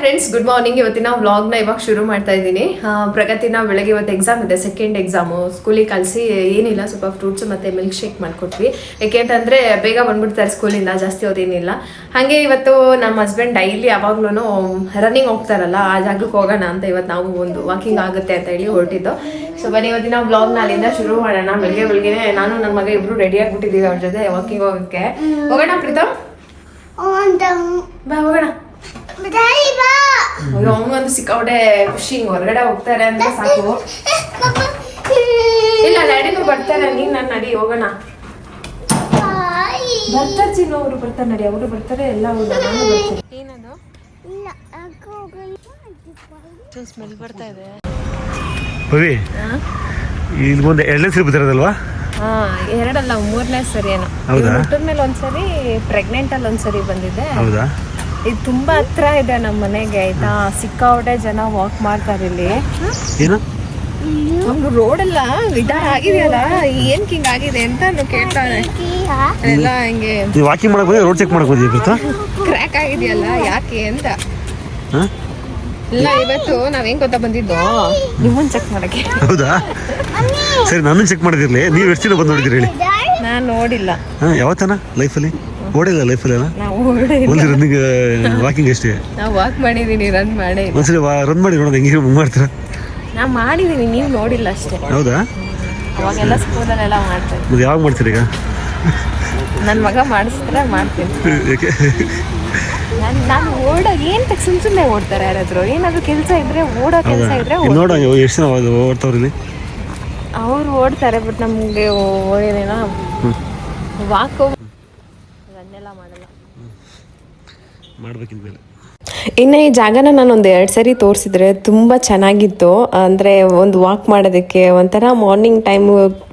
Friends good morning ಇವತ್ತಿನ ವ್ಲಾಗ್ನ ಇವಾಗ ಶುರು ಮಾಡ್ತಾ ಇದ್ದೀನಿ. ಪ್ರಗತಿನ ಬೆಳಗ್ಗೆ ಇವತ್ತು ಎಕ್ಸಾಮ್ ಇದೆ ಸೆಕೆಂಡ್ ಎಕ್ಸಾಮು ಸ್ಕೂಲಿಗೆ ಕಳಿಸಿ ಏನಿಲ್ಲ ಸ್ವಲ್ಪ ಫ್ರೂಟ್ಸ್ ಮತ್ತೆ ಮಿಲ್ಕ್ ಶೇಕ್ ಮಾಡಿಕೊಟ್ವಿ ಯಾಕೆಂತಂದರೆ ಬೇಗ ಬಂದ್ಬಿಡ್ತಾರೆ ಸ್ಕೂಲಿಂದ ಜಾಸ್ತಿ ಓದೇನಿಲ್ಲ ಹಾಗೆ ಇವತ್ತು ನಮ್ಮ ಹಸ್ಬೆಂಡ್ ಡೈಲಿ ಯಾವಾಗ್ಲೂ ರನ್ನಿಂಗ್ ಹೋಗ್ತಾರಲ್ಲ ಆ ಜಾಗಕ್ಕೆ ಹೋಗೋಣ ಅಂತ ಇವತ್ತು ನಾವು ಒಂದು ವಾಕಿಂಗ್ ಆಗುತ್ತೆ ಅಂತ ಹೇಳಿ ಹೊರಟಿದ್ದು. ಸೊ ಬನ್ನಿ ಇವತ್ತಿನ ವ್ಲಾಗ್ನ ಅಲ್ಲಿಂದ ಶುರು ಮಾಡೋಣ. ಬೆಳಗ್ಗೆ ಬೆಳಗ್ಗೆ ನಾನು ನನ್ನ ಮಗ ಇಬ್ಬರು ರೆಡಿ ಆಗಿಬಿಟ್ಟಿದ್ದೀವಿ ಅವ್ರ ಜೊತೆ ವಾಕಿಂಗ್ ಹೋಗೋಕ್ಕೆ. ಹೋಗೋಣ ಪ್ರೀತಮ್? ಬಾ ಹೋಗೋಣ. ಅಯ್ಯೋ ಅವನಿಗಂತೂ ಸಿಕ್ಕಾಪಟ್ಟೆ ಖುಷಿ ಹಿಂಗ್ ಹೊರಗಡೆ ಹೋಗ್ತಾರೆ ಅಂತ ಸಾಕು. ಇಲ್ಲ ಡ್ಯಾಡಿನೂ ಬರ್ತಾರೆ ನೀನ್ ನಾನು ನಡಿ ಹೋಗೋಣ. ಬರ್ತಾರೆ ಚಿನ್ನು ಅವರು ಬರ್ತಾರೆ ನಡಿ ಅವರು ಬರ್ತಾರೆ ಎಲ್ಲ ಅವರು ನಾನು ಬರ್ತೀನಿ. ಏನದು? ಸ್ಮೆಲ್ ಬರ್ತಾ ಇದೆ. ಭವಿ ಇಲ್ಲಿ ಮುಂದೆ ಎರಡನೇ ಸರಿ ಬರ್ತಿರೋದಲ್ವಾ ಹಾ ಎರಡಲ್ಲ ಮೂರನೇ ಸರಿ ಏನೋ ಹೌದಾ? ಹುಟ್ಟಿದ ಮೇಲೆ ಒಂದ್ಸರಿ ಪ್ರೆಗ್ನೆಂಟ್ ಅಲ್ಲಿ ಒಂದ್ಸರಿ ಬಂದಿದೆ ಹೌದಾ? ಇದು ತುಂಬಾ ಹತ್ರ ಇದೆ ನಮ್ಮ ಮನೆಗೆ ಆಯ್ತಾ? ಸಿಕ್ಕಾಪಟ್ಟೆ ಜನ ವಾಕ್ ಮಾಡ್ತಾರೆ ಇಲ್ಲಿ. ಏನು? ಒಂದು ರೋಡ್ ಎಲ್ಲ ಇದಾರ ಆಗಿದೆಯಲ್ಲ? ಏನ್ ಹಿಂಗ್ ಆಗಿದೆ ಅಂತ ಕೇಳ್ತಾರೆ ಎಲ್ಲ ಹಿಂಗೆ ವಾಕಿಂಗ್ ಮಾಡಕ್ ಬಂದ್ರೆ ರೋಡ್ ಚೆಕ್ ಮಾಡಕ್ ಬಂದಿದ್ದೀವಿ ಗೊತ್ತಾ? ಕ್ರ್ಯಾಕ್ ಆಗಿದೆಯಲ್ಲ ಯಾಕೆ ಅಂತ. ಇಲ್ಲ ಇವತ್ತು ನಾವೇನ್ ಗೊತ್ತಾ ಬಂದಿದ್ದು? ನಿಮ್ಮನ್ ಚೆಕ್ ಮಾಡಕ್ಕೆ. ಹೌದಾ? ಸರಿ ನಾನು ಚೆಕ್ ಮಾಡಿದಿರ್ಲಿ. ನೀವು ಎಷ್ಟು ದಿನ ಬಂದು ನೋಡಿದಿರಿ ಹೇಳಿ? ನಾನ್ ನೋಡಿಲ್ಲ. ಹಾಂ ಯಾವತ್ತನ? ಲೈಫಲ್ಲಿ ಓಡಿಲ್ಲ ಲೈಫಲ್ಲಿ ಅಲ್ಲ ನಾವು ಓಡೇ ಇಲ್ಲ. ಒಂದು ರನ್ನಿಂಗ್ ವಾಕಿಂಗ್ ಅಷ್ಟೇ. ನಾವ್ ವಾಕ್ ಮಾಡಿದ್ದೀನಿ ರನ್ ಮಾಡಿ ಒಂದ್ಸರಿ ರನ್ ಮಾಡಿ ನೋಡೋದು ಹೆಂಗೆ ಹೆಂಗೆ ಮಾಡ್ತೀರಾ? ನಾ ಮಾಡಿದ್ದೀನಿ ನೀವು ನೋಡಿಲ್ಲ ಅಷ್ಟೇ. ಹೌದಾ? ಅವಾಗೆಲ್ಲ ಸ್ಕೂಲಲ್ಲೆಲ್ಲ ಮಾಡ್ತಾರೆ. ಮತ್ತೆ ಯಾವಾಗ ಮಾಡ್ತೀರಿ ಈಗ? ನನ್ನ ಮಗ ಮಾಡಿಸಿದ್ರೆ ಮಾಡ್ತೀನಿ. ನಾನು ನಾನು ಓಡ ಏನ್ ಸುಮ್ ಸುಮ್ನೆ ಓಡ್ತಾರೆ ಯಾರಾದ್ರು. ಏನಾದ್ರು ಕೆಲಸ ಇದ್ರೆ ಓಡೋ ಕೆಲಸ ಇದ್ರೆ ನೋಡ ಎಷ್ಟು ಜನ ಓಡ್ತಾವ್ರಿ ಇಲ್ಲಿ? ಅವ್ರು ಓಡ್ತಾರೆ ಬಟ್ ನಮ್ಗೆ ಓಡಿದೇನಾ ವಾಕ್ ಮಾಡಲ್ಲ. ಮಾಡ್ಬೇಕಿಂದ ಮೇಲೆ. ಇನ್ನು ಈ ಜಾಗನ ನಾನು ಒಂದು ಎರಡು ಸರಿ ತೋರಿಸಿದ್ರೆ ತುಂಬ ಚೆನ್ನಾಗಿತ್ತು. ಅಂದರೆ ಒಂದು ವಾಕ್ ಮಾಡೋದಕ್ಕೆ ಒಂಥರ ಮಾರ್ನಿಂಗ್ ಟೈಮ್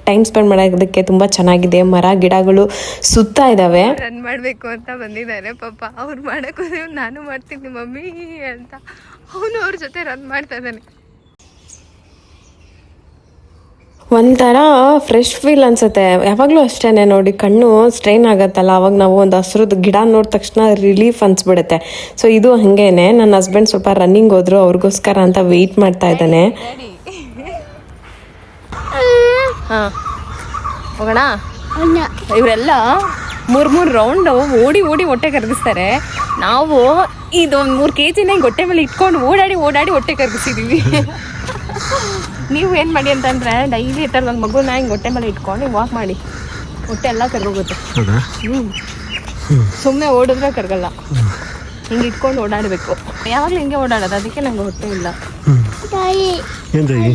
ಟೈಮ್ ಸ್ಪೆಂಡ್ ಮಾಡೋದಕ್ಕೆ ತುಂಬ ಚೆನ್ನಾಗಿದೆ. ಮರ ಗಿಡಗಳು ಸುತ್ತ ಇದ್ದಾವೆ ರನ್ ಮಾಡಬೇಕು ಅಂತ ಬಂದಿದ್ದಾರೆ. ಪಾಪ ಅವ್ರು ಮಾಡೋಕೆ ನಾನು ಮಾಡ್ತೀನಿ ಮಮ್ಮಿ ಅಂತ. ಅವನು ಅವ್ರ ಜೊತೆ ರನ್ ಮಾಡ್ತಾ ಇದ್ದಾನೆ. ಒಂಥರ ಫ್ರೆಶ್ ಫೀಲ್ ಅನ್ಸುತ್ತೆ. ಯಾವಾಗಲೂ ಅಷ್ಟೇ ನೋಡಿ, ಕಣ್ಣು ಸ್ಟ್ರೈನ್ ಆಗುತ್ತಲ್ಲ, ಅವಾಗ ನಾವು ಒಂದು ಹಸ್ರದ್ದು ಗಿಡ ನೋಡಿದ ತಕ್ಷಣ ರಿಲೀಫ್ ಅನ್ಸ್ಬಿಡುತ್ತೆ. ಸೊ ಇದು ಹಂಗೇನೆ ನನ್ನ ಹಸ್ಬೆಂಡ್ ಸ್ವಲ್ಪ ರನ್ನಿಂಗ್ ಹೋದ್ರು, ಅವ್ರಿಗೋಸ್ಕರ ಅಂತ ವೆಯ್ಟ್ ಮಾಡ್ತಾ ಇದ್ದಾನೆ. ಇವರೆಲ್ಲ ಮೂರು ಮೂರು ರೌಂಡ್ ಓಡಿ ಓಡಿ ಹೊಟ್ಟೆ ಕರಗಿಸ್ತಾರೆ ನಾವು ಇದೊಂದು ಮೂರು ಕೆ ಜಿನ ಹಿಂಗೆ ಹೊಟ್ಟೆ ಮೇಲೆ ಇಟ್ಕೊಂಡು ಓಡಾಡಿ ಓಡಾಡಿ ಹೊಟ್ಟೆ ಕರಗಿಸಿದೀವಿ ನೀವು ಏನು ಮಾಡಿ ಅಂತಂದ್ರೆ ಡೈಲಿ ಈ ನನ್ನ ಒಂದು ಮಗುನ ಹಿಂಗೆ ಹೊಟ್ಟೆ ಮೇಲೆ ಇಟ್ಕೊಂಡು ವಾಕ್ ಮಾಡಿ. ಹೊಟ್ಟೆ ಎಲ್ಲ ಕರ್ಗೋಗುತ್ತೆ. ಹೌದಾ? ಹ್ಞೂ ಸುಮ್ಮನೆ ಓಡಿದ್ರೆ ಕರ್ಗಲ್ಲ. ಹಿಂಗೆ ಇಟ್ಕೊಂಡು ಓಡಾಡಬೇಕು. ಯಾವಾಗಲೂ ಹಿಂಗೆ ಓಡಾಡೋದು ಅದಕ್ಕೆ ನಂಗೆ ಹೊಟ್ಟೆ ಇಲ್ಲ. ಏನು ತಾಯಿ?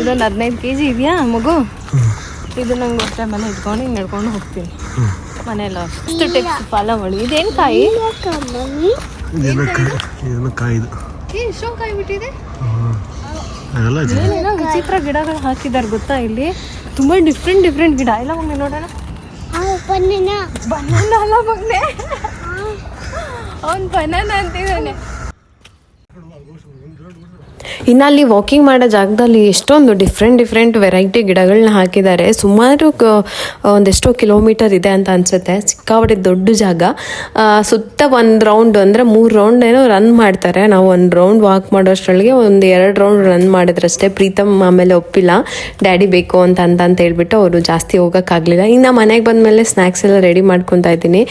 ಇದೊಂದು ಹದಿನೈದು ಕೆ ಜಿ ಇದೆಯಾ ಮಗು? ಇದು ನಂಗೆ ಹೊಟ್ಟೆ ಮೇಲೆ ಇಟ್ಕೊಂಡು ಹಿಂಗೆ ನಡ್ಕೊಂಡು ಹೋಗ್ತೀನಿ. ಮನೆಯಲ್ಲ ಫಾಲೋ ಮಾಡಿ ಇದೇನು ಕಾಯಿ ಇದೇನೋ ಕಾಯಿ ಏನೇನೋ ವಿಚಿತ್ರ ಗಿಡಗಳು ಹಾಕಿದ್ದಾರೆ ಗೊತ್ತಾ ಇಲ್ಲಿ? ತುಂಬಾ ಡಿಫ್ರೆಂಟ್ ಡಿಫ್ರೆಂಟ್ ಗಿಡ. ಎಲ್ಲ ಮಗ್ನೆ ನೋಡೋಣ. ಬನಾನ ಅಲ್ಲ ಮಗ್ನೆ ಅವ್ನು ಬನಾನ ಅಂತಿದ್ದಾನೆ. ಇನ್ನು ಅಲ್ಲಿ ವಾಕಿಂಗ್ ಮಾಡೋ ಜಾಗದಲ್ಲಿ ಎಷ್ಟೊಂದು ಡಿಫ್ರೆಂಟ್ ಡಿಫ್ರೆಂಟ್ ವೆರೈಟಿ ಗಿಡಗಳನ್ನ ಹಾಕಿದ್ದಾರೆ. ಸುಮಾರು ಒಂದೆಷ್ಟೋ ಕಿಲೋಮೀಟರ್ ಇದೆ ಅಂತ ಅನಿಸುತ್ತೆ. ಸಿಕ್ಕಾಪಟ್ಟೆ ದೊಡ್ಡ ಜಾಗ. ಸುತ್ತ ಒಂದು ರೌಂಡ್ ಅಂದರೆ ಮೂರು ರೌಂಡ್ ಏನೋ ರನ್ ಮಾಡ್ತಾರೆ. ನಾವು ಒಂದು ರೌಂಡ್ ವಾಕ್ ಮಾಡೋಷ್ಟರೊಳಗೆ ಒಂದು ಎರಡು ರೌಂಡ್ ರನ್ ಮಾಡಿದ್ರಷ್ಟೇ. ಪ್ರೀತಮ್ ಆಮೇಲೆ ಒಪ್ಪಿಲ್ಲ. ಡ್ಯಾಡಿ ಬೇಕು ಅಂತ ಅಂತ ಅಂತ ಹೇಳ್ಬಿಟ್ಟು ಅವರು ಜಾಸ್ತಿ ಹೋಗೋಕ್ಕಾಗಲಿಲ್ಲ ಇನ್ನು ಮನೆಗೆ ಬಂದಮೇಲೆ ಸ್ನ್ಯಾಕ್ಸ್ ಎಲ್ಲ ರೆಡಿ ಮಾಡ್ಕೊತಾ ಇದ್ದೀನಿ.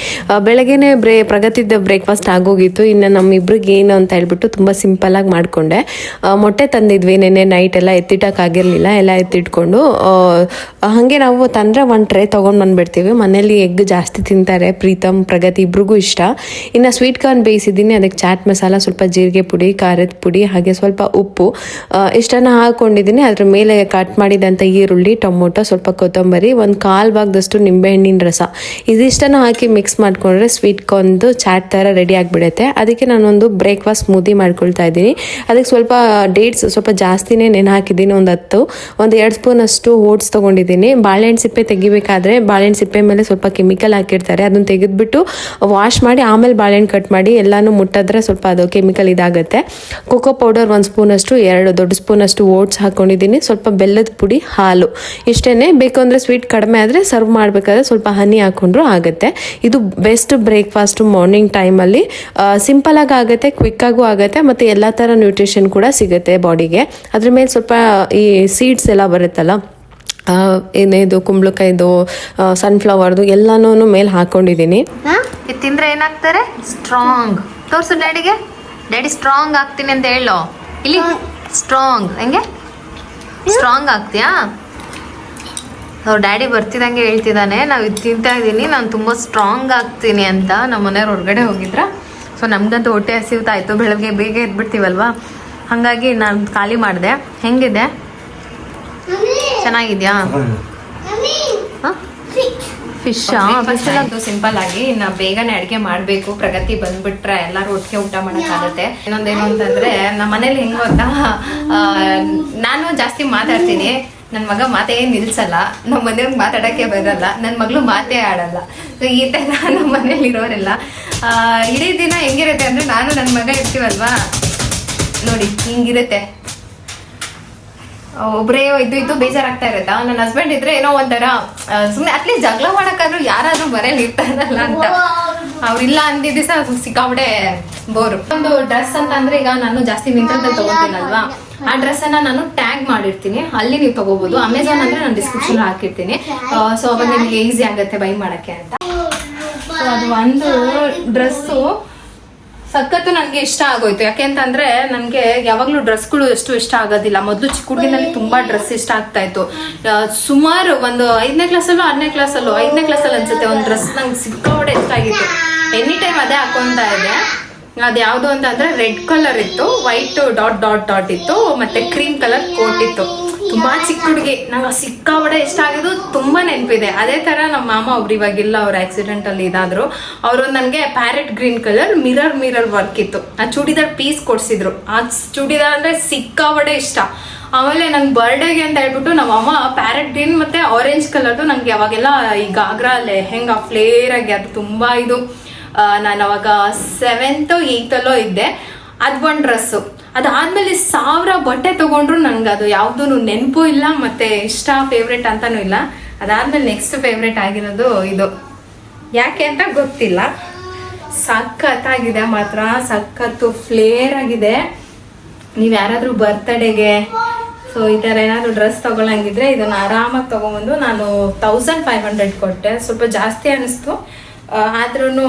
ಬೆಳಗ್ಗೆನೇ ಬ್ರೇ ಪ್ರಗತಿದ ಬ್ರೇಕ್ಫಾಸ್ಟ್ ಆಗೋಗಿತ್ತು. ಇನ್ನು ನಮ್ಮಿಬ್ರಿಗೆ ಏನು ಅಂತ ಹೇಳ್ಬಿಟ್ಟು ತುಂಬ ಸಿಂಪಲ್ಲಾಗಿ ಮಾಡಿಕೊಂಡೆ. ಮೊಟ್ಟೆ ತಂದಿದ್ವಿ, ನೆನ್ನೆ ನೈಟ್ ಎಲ್ಲ ಎತ್ತಿಟ್ಟಕ್ಕಾಗಿರಲಿಲ್ಲ ಎಲ್ಲ ಎತ್ತಿಟ್ಕೊಂಡು ಹಾಗೆ ನಾವು ತಂದರೆ ಒಂದು ಟ್ರೇ ತೊಗೊಂಡು ಬಂದ್ಬಿಡ್ತೀವಿ. ಮನೇಲಿ ಎಗ್ ಜಾಸ್ತಿ ತಿಂತಾರೆ, ಪ್ರೀತಮ್, ಪ್ರಗತಿ ಇಬ್ರಿಗೂ ಇಷ್ಟ. ಇನ್ನು ಸ್ವೀಟ್ ಕಾರ್ನ್ ಬೇಯಿಸಿದ್ದೀನಿ, ಅದಕ್ಕೆ ಚಾಟ್ ಮಸಾಲ ಸ್ವಲ್ಪ ಜೀರಿಗೆ ಪುಡಿ, ಖಾರದ ಪುಡಿ, ಹಾಗೆ ಸ್ವಲ್ಪ ಉಪ್ಪು. ಇಷ್ಟನ್ನು ಹಾಕ್ಕೊಂಡಿದ್ದೀನಿ ಅದ್ರ ಮೇಲೆ ಕಟ್ ಮಾಡಿದಂಥ ಈರುಳ್ಳಿ, ಟೊಮೊಟೊ, ಸ್ವಲ್ಪ ಕೊತ್ತಂಬರಿ, ಒಂದು ಕಾಲು ಭಾಗದಷ್ಟು ನಿಂಬೆಹಣ್ಣಿನ ರಸ. ಇದಿಷ್ಟನ್ನು ಹಾಕಿ ಮಿಕ್ಸ್ ಮಾಡಿಕೊಂಡ್ರೆ ಸ್ವೀಟ್ ಕಾರ್ನ್ದು ಚಾಟ್ ಥರ ರೆಡಿ ಆಗಿಬಿಡುತ್ತೆ. ಅದಕ್ಕೆ ನಾನೊಂದು ಬ್ರೇಕ್ಫಾಸ್ಟ್ ಸ್ಮೂದಿ ಮಾಡ್ಕೊಳ್ತಾ ಇದ್ದೀನಿ. ಅದಕ್ಕೆ ಸ್ವಲ್ಪ ಡೇಟ್ಸ್ ಸ್ವಲ್ಪ ಜಾಸ್ತಿನೇ ನೆನೆ ಹಾಕಿದ್ದೀನಿ, ಒಂದು ಹತ್ತು. ಒಂದು ಎರಡು ಸ್ಪೂನಷ್ಟು ಓಟ್ಸ್ ತೊಗೊಂಡಿದ್ದೀನಿ. ಬಾಳೆಹಣ್ಣು ಸಿಪ್ಪೆ ತೆಗಿಬೇಕಾದ್ರೆ ಬಾಳೆಹಣ್ಣು ಸಿಪ್ಪೆ ಮೇಲೆ ಸ್ವಲ್ಪ ಕೆಮಿಕಲ್ ಹಾಕಿರ್ತಾರೆ. ಅದನ್ನು ತೆಗೆದುಬಿಟ್ಟು ವಾಶ್ ಮಾಡಿ, ಆಮೇಲೆ ಬಾಳೆಹಣ್ಣು ಕಟ್ ಮಾಡಿ ಎಲ್ಲನೂ ಮುಟ್ಟಿದ್ರೆ ಸ್ವಲ್ಪ ಅದು ಕೆಮಿಕಲ್ ಇದಾಗುತ್ತೆ. ಕೋಕೋ ಪೌಡರ್ ಒಂದು ಸ್ಪೂನಷ್ಟು ಎರಡು ದೊಡ್ಡ ಸ್ಪೂನಷ್ಟು ಓಟ್ಸ್ ಹಾಕ್ಕೊಂಡಿದ್ದೀನಿ ಸ್ವಲ್ಪ ಬೆಲ್ಲದ ಪುಡಿ, ಹಾಲು. ಇಷ್ಟೇ ಬೇಕು ಅಂದರೆ ಸ್ವೀಟ್ ಕಡಿಮೆ ಆದರೆ ಸರ್ವ್ ಮಾಡಬೇಕಾದ್ರೆ ಸ್ವಲ್ಪ ಹನಿ ಹಾಕೊಂಡ್ರು ಆಗುತ್ತೆ. ಇದು ಬೆಸ್ಟ್ ಬ್ರೇಕ್ಫಾಸ್ಟು ಮಾರ್ನಿಂಗ್ ಟೈಮಲ್ಲಿ ಸಿಂಪಲಾಗಿ ಆಗುತ್ತೆ ಕ್ವಿಕ್ಕಾಗೂ ಆಗುತ್ತೆ, ಮತ್ತು ಎಲ್ಲ ಥರ ನ್ಯೂಟ್ರಿಷನ್ ಕೂಡ ಸಿಗುತ್ತೆ. ಬಾಡಿಗೆ. ಅದ್ರ ಮೇಲೆ ಸ್ವಲ್ಪ ಈ ಸೀಡ್ಸ್ ಎಲ್ಲ ಬರುತ್ತಲ್ಲ ಆ, ಏನೇದು ಕುಂಬಳಕಾಯ್ದು ಸನ್ಫ್ಲವರ್ದು ಎಲ್ಲಾನು ಮೇಲೆ ಹಾಕೊಂಡಿದ್ದೀನಿ. ಇದು ತಿಂದ್ರೆ ಏನಾಗ್ತಾರೆ? ಸ್ಟ್ರಾಂಗ್ ತೋರ್ಸು ಡ್ಯಾಡಿಗೆ. ಡ್ಯಾಡಿ ಸ್ಟ್ರಾಂಗ್ ಆಗ್ತೀನಿ ಅಂತ ಹೇಳೋ. ಇಲ್ಲಿ. ಸ್ಟ್ರಾಂಗ್ ಹೆಂಗೆ? ಸ್ಟ್ರಾಂಗ್ ಆಗ್ತೀಯಾ? ಅವ್ರ ಡ್ಯಾಡಿ ಬರ್ತಿದಂಗೆ ಹೇಳ್ತಿದ್ದಾನೆ ನಾವು ಇದು ತಿಂತಾ ಇದ್ದೀನಿ. ನಾನು ತುಂಬ ಸ್ಟ್ರಾಂಗ್ ಆಗ್ತೀನಿ ಅಂತ ನಮ್ಮ ಮನೆಯವ್ರು ಹೊರಗಡೆ ಹೋಗಿದ್ರ. ಸೊ ನಮ್ಗಂತೂ ಹೊಟ್ಟೆ ಹಸಿವ್ತಾಯಿತು. ಬೆಳಗ್ಗೆ ಬೇಗ ಎದ್ಬಿಡ್ತೀವಲ್ವಾ? ಹಾಗಾಗಿ ನಾನು ಖಾಲಿ ಮಾಡಿದೆ. ಹೆಂಗಿದೆ? ಚೆನ್ನಾಗಿದ್ಯಾ? ಫಿಶ್ ಫಸ್ಟ್ ಸಿಂಪಲ್ ಆಗಿ ನಾ ಬೇಗನೆ ಅಡುಗೆ ಮಾಡಬೇಕು. ಪ್ರಗತಿ ಬಂದ್ಬಿಟ್ರೆ ಎಲ್ಲರೂ ಒಟ್ಟಿಗೆ ಊಟ ಮಾಡೋಕ್ಕಾಗುತ್ತೆ. ಇನ್ನೊಂದೇನು ಅಂತಂದ್ರೆ ನಮ್ಮ ಮನೇಲಿ ಹೆಂಗ್ ಗೊತ್ತಾ? ನಾನು ಜಾಸ್ತಿ ಮಾತಾಡ್ತೀನಿ. ನನ್ನ ಮಗ ಮಾತೇ ನಿಲ್ಸಲ್ಲ. ನಮ್ಮ ಮನೆಯವ್ರಿಗೆ ಮಾತಾಡೋಕ್ಕೆ ಬರಲ್ಲ. ನನ್ನ ಮಗಳು ಮಾತೇ ಆಡಲ್ಲ. ಸೊ ಈ ಥರ ನಮ್ಮ ಮನೇಲಿ ಇರೋರೆಲ್ಲ ಆ, ಇಡೀ ದಿನ ಹೆಂಗಿರುತ್ತೆ ಅಂದ್ರೆ ನಾನು ನನ್ನ ಮಗ ಇರ್ತೀವಲ್ವಾ? ನೋಡಿ ಹಿಂಗಿರುತ್ತೆ. ಒಬ್ಬರೇ ಇದು ಇದ್ದು ಬೇಜಾರಾಗ್ತಾ ಇರುತ್ತಾ. ನನ್ನ ಹಸ್ಬೆಂಡ್ ಇದ್ರೆ ಏನೋ ಒಂಥರ ಸುಮ್ಮನೆ ಅಟ್ಲೀಸ್ಟ್ ಜಗಳ ಮಾಡಕ್ಕಾದ್ರೂ ಯಾರಾದ್ರೂ ಮನೇಲಿ ಇರ್ತಾರಲ್ಲ ಅಂತ. ಅವ್ರಿಲ್ಲ ಅಂದಿದ್ದ ದಿವಸ ಸಿಕ್ಕಾಬಿಡೆ ಬೋರು. ಒಂದು ಡ್ರೆಸ್ ಅಂತ ಅಂದ್ರೆ ಈಗ ನಾನು ಜಾಸ್ತಿ ಮಿಂತ್ರದಲ್ಲಿ ತಗೋತೀನಲ್ವಾ? ಆ ಡ್ರೆಸ್ ಅನ್ನ ನಾನು ಟ್ಯಾಗ್ ಮಾಡಿರ್ತೀನಿ. ಅಲ್ಲಿ ನೀವು ತಗೋಬಹುದು ಅಮೆಝಾನ್ ಅಂದ್ರೆ ನಾನು ಡಿಸ್ಕ್ರಿಪ್ಷನ್ ಹಾಕಿರ್ತೀನಿ. ಸೊ ಅವಾಗ ನಿಮಗೆ ಈಸಿ ಆಗುತ್ತೆ ಬೈ ಮಾಡಕ್ಕೆ ಅಂತ. ಅದು ಒಂದು ಡ್ರೆಸ್ಸು ಸಖತ್ತು ನನಗೆ ಇಷ್ಟ ಆಗೋಯ್ತು. ಯಾಕೆಂತಂದ್ರೆ ನನಗೆ ಯಾವಾಗಲೂ ಡ್ರೆಸ್ಗಳು ಎಷ್ಟು ಇಷ್ಟ ಆಗೋದಿಲ್ಲ. ಮೊದಲು ಚಿಕ್ಕ ಹುಡುಗಿನಲ್ಲಿ ತುಂಬಾ ಡ್ರೆಸ್ ಇಷ್ಟ ಆಗ್ತಾ ಇತ್ತು. ಸುಮಾರು ಒಂದು ಐದನೇ ಕ್ಲಾಸಲ್ಲೂ ಆರನೇ ಕ್ಲಾಸಲ್ಲೂ ಐದನೇ ಕ್ಲಾಸಲ್ಲಿ ಅನ್ಸುತ್ತೆ ಒಂದು ಡ್ರೆಸ್ ನಂಗೆ ಸಿಕ್ಕೋಡೆ ಇಷ್ಟ ಆಗಿತ್ತು. ಎನಿ ಟೈಮ್ ಅದೇ ಹಾಕೊಂತಾ ಇದೆ ಅದು ಯಾವುದು ಅಂತ ಅಂದ್ರೆ ರೆಡ್ ಕಲರ್ ಇತ್ತು ವೈಟ್ ಡಾಟ್ ಡಾಟ್ ಡಾಟ್ ಇತ್ತು ಮತ್ತೆ ಕ್ರೀಮ್ ಕಲರ್ ಕೋಟ್ ಇತ್ತು. ತುಂಬಾ ಚಿಕ್ಕ ಹುಡುಗಿ. ನಂಗೆ ವಡೆ ಇಷ್ಟ ಆಗಿದ್ದು ತುಂಬಾ ನೆನಪಿದೆ. ಅದೇ ತರ ನಮ್ಮ ಮಾಮ ಒಬ್ರು ಇವಾಗಿಲ್ಲ, ಅವ್ರ ಆಕ್ಸಿಡೆಂಟ್ ಅಲ್ಲಿ ಇದಾದ್ರು. ಅವರು ನನಗೆ parrot green colour mirror mirror work ಇತ್ತು. ಆ ಚೂಡಿದಾರ್ ಪೀಸ್ ಕೊಡ್ಸಿದ್ರು. ಆ ಚೂಡಿದಾರ್ ಅಂದ್ರೆ ವಡೆ ಇಷ್ಟ. ಆಮೇಲೆ ನನ್ ಬರ್ಡೇಗೆ ಅಂತ ಹೇಳ್ಬಿಟ್ಟು ನಮ್ಮ ಅಮ್ಮ ಪ್ಯಾರೆಟ್ ಗ್ರೀನ್ ಮತ್ತೆ ಆರೆಂಜ್ ಕಲರ್ದು ನಂಗೆ ಅವಾಗೆಲ್ಲ ಈ ಗಾಗ್ರಾ ಲೆಹೆಂಗಾ ಫ್ಲೇರ್ ಆಗಿ ಅದು ತುಂಬಾ ಇದು ನಾನು ಅವಾಗ ಸೆವೆಂತ್ ಏಯ್ತಲ್ಲೋ ಇದ್ದೆ. ಅದು ಒಂದು ಡ್ರೆಸ್ಸು ಅದಾದ್ಮೇಲೆ ಸಾವಿರ ಬಟ್ಟೆ ತಗೊಂಡ್ರು ನಂಗೆ ಅದು ಯಾವುದೂ ನೆನಪು ಇಲ್ಲ, ಮತ್ತೆ ಇಷ್ಟ ಫೇವ್ರೆಟ್ ಅಂತಾನೂ ಇಲ್ಲ. ಅದಾದ್ಮೇಲೆ ನೆಕ್ಸ್ಟ್ ಫೇವ್ರೆಟ್ ಆಗಿರೋದು ಇದು. ಯಾಕೆ ಅಂತ ಗೊತ್ತಿಲ್ಲ. ಸಖತ್ತಾಗಿದೆ ಮಾತ್ರ, ಸಖತ್ತು ಫ್ಲೇರ್ ಆಗಿದೆ. ನೀವು ಯಾರಾದರೂ ಬರ್ತ್ಡೇಗೆ ಸೊ ಈ ಥರ ಏನಾದರೂ ಡ್ರೆಸ್ ತಗೊಳಂಗಿದ್ರೆ ಇದನ್ನು ಆರಾಮಾಗಿ ತೊಗೊಂಬಂದು ನಾನು ತೌಸಂಡ್ ಫೈವ್ ಹಂಡ್ರೆಡ್ ಕೊಟ್ಟೆ. ಸ್ವಲ್ಪ ಜಾಸ್ತಿ ಅನ್ನಿಸ್ತು ಆದ್ರೂ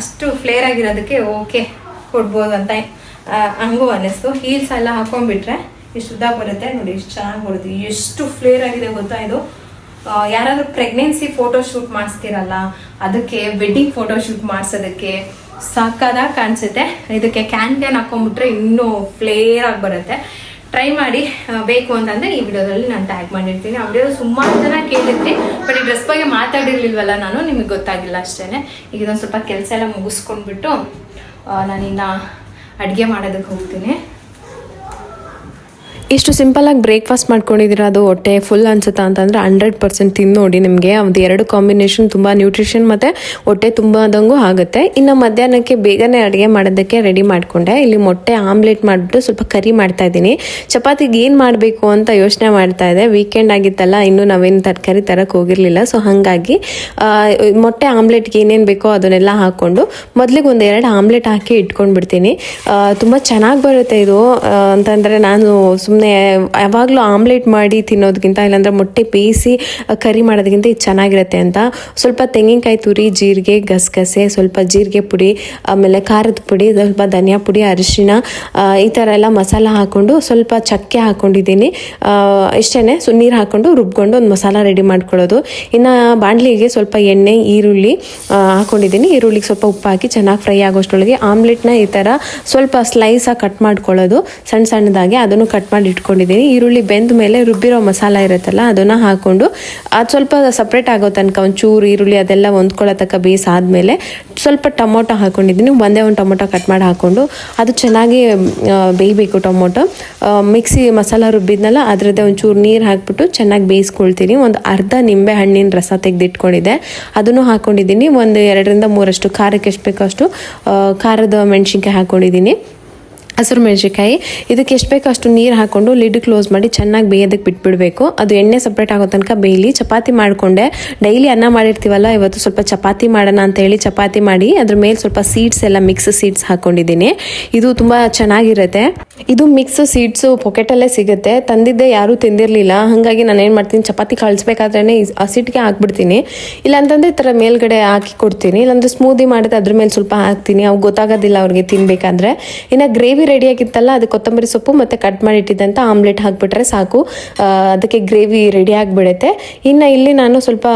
ಅಷ್ಟು ಫ್ಲೇರ್ ಆಗಿರೋದಕ್ಕೆ ಓಕೆ ಕೊಡ್ಬೋದು ಅಂತ ಹಂಗೂ ಅನ್ನಿಸ್ತು. ಹೀಲ್ಸ್ ಎಲ್ಲ ಹಾಕೊಂಡ್ಬಿಟ್ರೆ ಇಷ್ಟು ಉದ್ದ ಬರುತ್ತೆ. ನೋಡಿ ಇಷ್ಟು ಚೆನ್ನಾಗಿ ಬರುತ್ತೆ. ಎಷ್ಟು ಫ್ಲೇರ್ ಆಗಿದೆ ಗೊತ್ತಾ ಇದು? ಯಾರಾದರೂ ಪ್ರೆಗ್ನೆನ್ಸಿ ಫೋಟೋ ಶೂಟ್ ಮಾಡಿಸ್ತೀರಲ್ಲ, ಅದಕ್ಕೆ ವೆಡ್ಡಿಂಗ್ ಫೋಟೋ ಶೂಟ್ ಮಾಡಿಸೋದಕ್ಕೆ ಸಾಕಾದಾಗ ಕಾಣಿಸುತ್ತೆ. ಇದಕ್ಕೆ ಕ್ಯಾನ್ ಕ್ಯಾನ್ ಹಾಕೊಂಡ್ಬಿಟ್ರೆ ಇನ್ನೂ ಫ್ಲೇರ್ ಆಗಿ ಬರುತ್ತೆ. ಟ್ರೈ ಮಾಡಿ ಬೇಕು ಅಂತಂದ್ರೆ ಈ ವಿಡಿಯೋದಲ್ಲಿ ನಾನು ಟ್ಯಾಗ್ ಮಾಡಿರ್ತೀನಿ. ಆ ವಿಡಿಯೋ ಸುಮಾರು ಜನ ಕೇಳಿರ್ತೀನಿ ಬಟ್ ಈ ಡ್ರೆಸ್ ಬಗ್ಗೆ ಮಾತಾಡಿರ್ಲಿಲ್ವಲ್ಲ ನಾನು, ನಿಮಗೆ ಗೊತ್ತಾಗಿಲ್ಲ ಅಷ್ಟೇ ಈಗ ಇದೊಂದು ಸ್ವಲ್ಪ ಕೆಲಸ ಎಲ್ಲ ಮುಗಿಸ್ಕೊಂಡ್ಬಿಟ್ಟು ನಾನಿನ್ನ ಅಡುಗೆ ಮಾಡೋದಕ್ಕೆ ಹೋಗ್ತೀನಿ. ಇಷ್ಟು ಸಿಂಪಲಾಗಿ ಬ್ರೇಕ್ಫಾಸ್ಟ್ ಮಾಡ್ಕೊಂಡಿದ್ದೀರಾ? ಅದು ಹೊಟ್ಟೆ ಫುಲ್ ಅನ್ಸುತ್ತಾ ಅಂತಂದರೆ ಹಂಡ್ರೆಡ್ ಪರ್ಸೆಂಟ್ ತಿಂದು ನೋಡಿ ನಿಮಗೆ. ಅದು ಎರಡು ಕಾಂಬಿನೇಷನ್ ತುಂಬ ನ್ಯೂಟ್ರಿಷನ್ ಮತ್ತು ಹೊಟ್ಟೆ ತುಂಬಾದಂಗೂ ಆಗುತ್ತೆ. ಇನ್ನು ಮಧ್ಯಾಹ್ನಕ್ಕೆ ಬೇಗನೆ ಅಡುಗೆ ಮಾಡೋದಕ್ಕೆ ರೆಡಿ ಮಾಡಿಕೊಂಡೆ. ಇಲ್ಲಿ ಮೊಟ್ಟೆ ಆಮ್ಲೆಟ್ ಮಾಡಿಬಿಟ್ಟು ಸ್ವಲ್ಪ ಕರಿ ಮಾಡ್ತಾ ಇದ್ದೀನಿ. ಚಪಾತಿಗೆ ಏನು ಮಾಡಬೇಕು ಅಂತ ಯೋಚನೆ ಮಾಡ್ತಾ ಇದೆ ವೀಕೆಂಡ್ ಆಗಿತ್ತಲ್ಲ, ಇನ್ನೂ ನಾವೇನು ತರಕಾರಿ ತರಕ್ಕೆ ಹೋಗಿರಲಿಲ್ಲ. ಸೊ ಹಾಗಾಗಿ ಮೊಟ್ಟೆ ಆಮ್ಲೆಟ್ಗೆ ಏನೇನು ಬೇಕೋ ಅದನ್ನೆಲ್ಲ ಹಾಕ್ಕೊಂಡು ಮೊದಲಿಗೆ ಒಂದು ಎರಡು ಆಮ್ಲೆಟ್ ಹಾಕಿ ಇಟ್ಕೊಂಡು ಬಿಡ್ತೀನಿ ತುಂಬ ಚೆನ್ನಾಗಿ ಬರುತ್ತೆ ಇದು. ಅಂತಂದರೆ ನಾನು ಸುಮ್ಮನೆ ಯಾವಾಗಲೂ ಆಮ್ಲೆಟ್ ಮಾಡಿ ತಿನ್ನೋದಕ್ಕಿಂತ ಇಲ್ಲಾಂದ್ರೆ ಮೊಟ್ಟೆ ಬೇಯಿಸಿ ಕರಿ ಮಾಡೋದಕ್ಕಿಂತ ಇದು ಚೆನ್ನಾಗಿರುತ್ತೆ ಅಂತ. ಸ್ವಲ್ಪ ತೆಂಗಿನಕಾಯಿ ತುರಿ, ಜೀರಿಗೆ, ಗಸಗಸೆ, ಸ್ವಲ್ಪ ಜೀರಿಗೆ ಪುಡಿ, ಆಮೇಲೆ ಖಾರದ ಪುಡಿ, ಸ್ವಲ್ಪ ಧನಿಯಾ ಪುಡಿ ಅರಿಶಿಣ ಈ ಥರ ಎಲ್ಲ ಮಸಾಲ ಹಾಕ್ಕೊಂಡು ಸ್ವಲ್ಪ ಚಕ್ಕೆ ಹಾಕ್ಕೊಂಡಿದ್ದೀನಿ ಇಷ್ಟೇ ಸೊ, ನೀರು ಹಾಕ್ಕೊಂಡು ರುಬ್ಕೊಂಡು ಒಂದು ಮಸಾಲ ರೆಡಿ ಮಾಡ್ಕೊಳ್ಳೋದು. ಇನ್ನು ಬಾಣಲಿಗೆ ಸ್ವಲ್ಪ ಎಣ್ಣೆ, ಈರುಳ್ಳಿ ಹಾಕ್ಕೊಂಡಿದ್ದೀನಿ ಈರುಳ್ಳಿಗೆ ಸ್ವಲ್ಪ ಉಪ್ಪು ಹಾಕಿ ಚೆನ್ನಾಗಿ ಫ್ರೈ ಆಗೋಷ್ಟೊಳಗೆ ಆಮ್ಲೆಟ್ನ ಈ ಥರ ಸ್ವಲ್ಪ ಸ್ಲೈಸಾಗಿ ಕಟ್ ಮಾಡ್ಕೊಳ್ಳೋದು. ಸಣ್ಣ ಸಣ್ಣದಾಗಿ ಅದನ್ನು ಕಟ್ ಮಾಡಿ ಇಟ್ಕೊಂಡಿದ್ದೀನಿ. ಈರುಳ್ಳಿ ಬೆಂದ ಮೇಲೆ ರುಬ್ಬಿರೋ ಮಸಾಲ ಇರುತ್ತಲ್ಲ, ಅದನ್ನು ಹಾಕ್ಕೊಂಡು ಅದು ಸ್ವಲ್ಪ ಸಪ್ರೇಟ್ ಆಗೋ ತನಕ ಒಂಚೂರು ಈರುಳ್ಳಿ ಅದೆಲ್ಲ ಹೊಂದ್ಕೊಳ್ಳೋ ತನಕ ಬೇಯಿಸಾದ್ಮೇಲೆ ಸ್ವಲ್ಪ ಟೊಮೊಟೊ ಹಾಕ್ಕೊಂಡಿದ್ದೀನಿ ಒಂದೇ ಒಂದು ಟೊಮೊಟೊ ಕಟ್ ಮಾಡಿ ಹಾಕ್ಕೊಂಡು ಅದು ಚೆನ್ನಾಗಿ ಬೇಯಬೇಕು ಟೊಮೊಟೊ. ಮಿಕ್ಸಿ ಮಸಾಲ ರುಬ್ಬಿದ್ನಲ್ಲ, ಅದರದ್ದೇ ಒಂಚೂರು ನೀರು ಹಾಕ್ಬಿಟ್ಟು ಚೆನ್ನಾಗಿ ಬೇಯಿಸ್ಕೊಳ್ತೀನಿ. ಒಂದು ಅರ್ಧ ನಿಂಬೆ ಹಣ್ಣಿನ ರಸ ತೆಗೆದಿಟ್ಕೊಂಡಿದ್ದೆ. ಅದನ್ನು ಹಾಕ್ಕೊಂಡಿದ್ದೀನಿ ಒಂದು ಎರಡರಿಂದ ಮೂರಷ್ಟು ಖಾರಕ್ಕೆ ಎಷ್ಟು ಬೇಕೋ ಅಷ್ಟು ಖಾರದ ಮೆಣಸಿನ್ಕಾಯಿ ಹಾಕ್ಕೊಂಡಿದ್ದೀನಿ ಹಸಿರು ಮೆಣಸಿಕಾಯಿ ಇದಕ್ಕೆ ಎಷ್ಟು ಬೇಕೋ ಅಷ್ಟು ನೀರು ಹಾಕ್ಕೊಂಡು ಲಿಡ್ ಕ್ಲೋಸ್ ಮಾಡಿ ಚೆನ್ನಾಗಿ ಬೇಯೋದಕ್ಕೆ ಬಿಟ್ಬಿಡಬೇಕು. ಅದು ಎಣ್ಣೆ ಸಪ್ರೇಟ್ ಆಗೋ ತನಕ ಬೇಯಲಿ. ಚಪಾತಿ ಮಾಡಿಕೊಂಡೆ. ಡೈಲಿ ಅನ್ನ ಮಾಡಿರ್ತೀವಲ್ಲ, ಇವತ್ತು ಸ್ವಲ್ಪ ಚಪಾತಿ ಮಾಡೋಣ ಅಂತ ಹೇಳಿ ಚಪಾತಿ ಮಾಡಿ, ಅದ್ರ ಮೇಲೆ ಸ್ವಲ್ಪ ಸೀಡ್ಸ್ ಎಲ್ಲ ಮಿಕ್ಸ್ ಸೀಡ್ಸ್ ಹಾಕ್ಕೊಂಡಿದ್ದೀನಿ ಇದು ತುಂಬ ಚೆನ್ನಾಗಿರುತ್ತೆ. ಇದು ಮಿಕ್ಸ್ ಸೀಡ್ಸು ಪೊಕೆಟಲ್ಲೇ ಸಿಗುತ್ತೆ. ತಂದಿದ್ದೆ ಯಾರೂ ತಿಂದಿರಲಿಲ್ಲ. ಹಾಗಾಗಿ ನಾನು ಏನು ಮಾಡ್ತೀನಿ, ಚಪಾತಿ ಕಳಿಸ್ಬೇಕಾದ್ರೆ ಹಸಿಟ್ಟಿಗೆ ಹಾಕ್ಬಿಡ್ತೀನಿ. ಇಲ್ಲಾಂತಂದರೆ ಈ ಥರ ಮೇಲ್ಗಡೆ ಹಾಕಿ ಕೊಡ್ತೀನಿ. ಇಲ್ಲಾಂದ್ರೆ ಸ್ಮೂದಿ ಮಾಡಿದ್ರೆ ಅದ್ರ ಮೇಲೆ ಸ್ವಲ್ಪ ಹಾಕ್ತೀನಿ. ಅವು ಗೊತ್ತಾಗೋದಿಲ್ಲ ಅವ್ರಿಗೆ ತಿನ್ನಬೇಕಾದ್ರೆ ಇನ್ನು ಗ್ರೇವಿ ರೆಡಿ ಆಗಿತ್ತಲ್ಲ, ಅದು ಕೊತ್ತಂಬರಿ ಸೊಪ್ಪು ಮತ್ತು ಕಟ್ ಮಾಡಿಟ್ಟಿದ್ದಂಥ ಆಮ್ಲೆಟ್ ಹಾಕ್ಬಿಟ್ರೆ ಸಾಕು. ಅದಕ್ಕೆ ಗ್ರೇವಿ ರೆಡಿ ಆಗಿಬಿಡುತ್ತೆ. ಇನ್ನು ಇಲ್ಲಿ ನಾನು ಸ್ವಲ್ಪ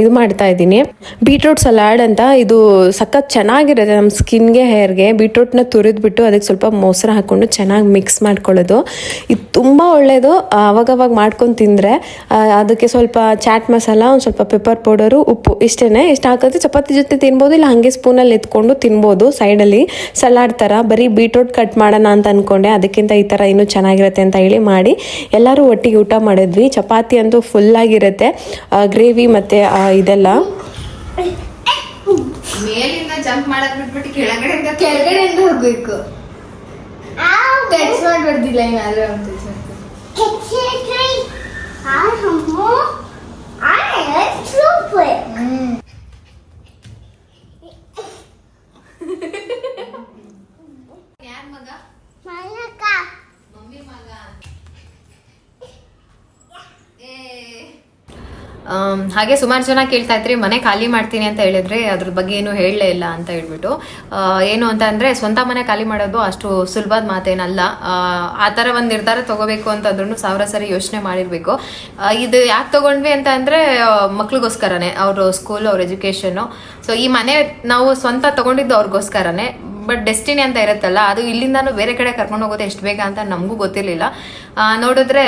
ಇದು ಮಾಡ್ತಾ ಇದ್ದೀನಿ. ಬೀಟ್ರೂಟ್ ಸಲಾಡ್ ಅಂತ, ಇದು ಸಖತ್ ಚೆನ್ನಾಗಿರುತ್ತೆ ನಮ್ಮ ಸ್ಕಿನ್ಗೆ ಹೇರ್ಗೆ ಬೀಟ್ರೂಟ್ನ ತುರಿದ್ಬಿಟ್ಟು ಅದಕ್ಕೆ ಸ್ವಲ್ಪ ಮೊಸರು ಹಾಕ್ಕೊಂಡು ಚೆನ್ನಾಗಿ ಮಿಕ್ಸ್ ಮಾಡ್ಕೊಳ್ಳೋದು. ಇದು ತುಂಬ ಒಳ್ಳೆಯದು ಅವಾಗವಾಗ ಮಾಡ್ಕೊಂಡು ತಿಂದರೆ ಅದಕ್ಕೆ ಸ್ವಲ್ಪ ಚಾಟ್ ಮಸಾಲ, ಒಂದು ಸ್ವಲ್ಪ ಪೆಪ್ಪರ್ ಪೌಡರು ಉಪ್ಪು ಇಷ್ಟೇ ಇಷ್ಟು ಹಾಕಿದ್ರೆ ಚಪಾತಿ ಜೊತೆ ತಿನ್ಬೋದು, ಇಲ್ಲ ಹಾಗೆ ಸ್ಪೂನಲ್ಲಿ ಎತ್ಕೊಂಡು ತಿನ್ಬೋದು ಸೈಡಲ್ಲಿ ಸಲಾಡ್ ಥರ ಬರೀ ಬೀಟ್ರೂಟ್ ಕಟ್ ಮಾಡೋಣ ಅಂತ ಅಂದ್ಕೊಂಡೆ ಅದಕ್ಕಿಂತ ಈ ಥರ ಇನ್ನೂ ಚೆನ್ನಾಗಿರುತ್ತೆ ಅಂತ ಹೇಳಿ ಮಾಡಿ. ಎಲ್ಲರೂ ಒಟ್ಟಿಗೆ ಊಟ ಮಾಡಿದ್ವಿ. ಚಪಾತಿ ಅಂತೂ ಫುಲ್ಲಾಗಿರುತ್ತೆ ಗ್ರೇವಿ ಮತ್ತು ಇದೆಲ್ಲ. ಮೇಲಿಂದ ಜಂಪ್ ಮಾಡಕ್ ಬಿಟ್ಬಿಟ್ಟು ಕೆಳಗಡೆಯಿಂದ ಕೆಳಗಡೆಯಿಂದ ಹೋಗ್ಬೇಕು. ಟಚ್ ಮಾಡ್ಬಾರ್ದಿಲ್ಲ ಏನಾದ್ರು ಅಂತ ಹ್ಮ್ ಯಾರ್ ಮಗ ಮಮ್ಮಿ ಮಗ ಏ ಆಮ್, ಹಾಗೆ ಸುಮಾರು ಜನ ಕೇಳ್ತಾ ಇದ್ರಿ ಮನೆ ಖಾಲಿ ಮಾಡ್ತೀನಿ ಅಂತ ಹೇಳಿದ್ರೆ ಅದ್ರ ಬಗ್ಗೆ ಏನು ಹೇಳಲೇ ಇಲ್ಲ ಅಂತ ಹೇಳ್ಬಿಟ್ಟು. ಏನು ಅಂತ ಅಂದ್ರೆ ಸ್ವಂತ ಮನೆ ಖಾಲಿ ಮಾಡೋದು ಅಷ್ಟು ಸುಲಭದ ಮಾತೇನಲ್ಲ. ಆ, ಥರ ಒಂದು ನಿರ್ಧಾರ ತಗೋಬೇಕು ಅಂತಂದ್ರೂ ಸಾವಿರ ಸರಿ ಯೋಚನೆ ಮಾಡಿರ್ಬೇಕು. ಇದು ಯಾಕೆ ತಗೊಂಡ್ವಿ ಅಂತ ಅಂದ್ರೆ ಮಕ್ಳಿಗೋಸ್ಕರನೇ ಅವರು ಸ್ಕೂಲ್ ಅವ್ರ ಎಜುಕೇಶನು ಸೊ ಈ ಮನೆ ನಾವು ಸ್ವಂತ ತಗೊಂಡಿದ್ದು ಅವ್ರಿಗೋಸ್ಕರನೇ. ಬಟ್ ಡೆಸ್ಟಿನಿ ಅಂತ ಇರುತ್ತಲ್ಲ ಅದು ಇಲ್ಲಿಂದಾನು ಬೇರೆ ಕಡೆ ಕರ್ಕೊಂಡು ಹೋಗೋದು ಎಷ್ಟು ಬೇಗ ಅಂತ ನಮಗೂ ಗೊತ್ತಿರಲಿಲ್ಲ. ನೋಡಿದ್ರೆ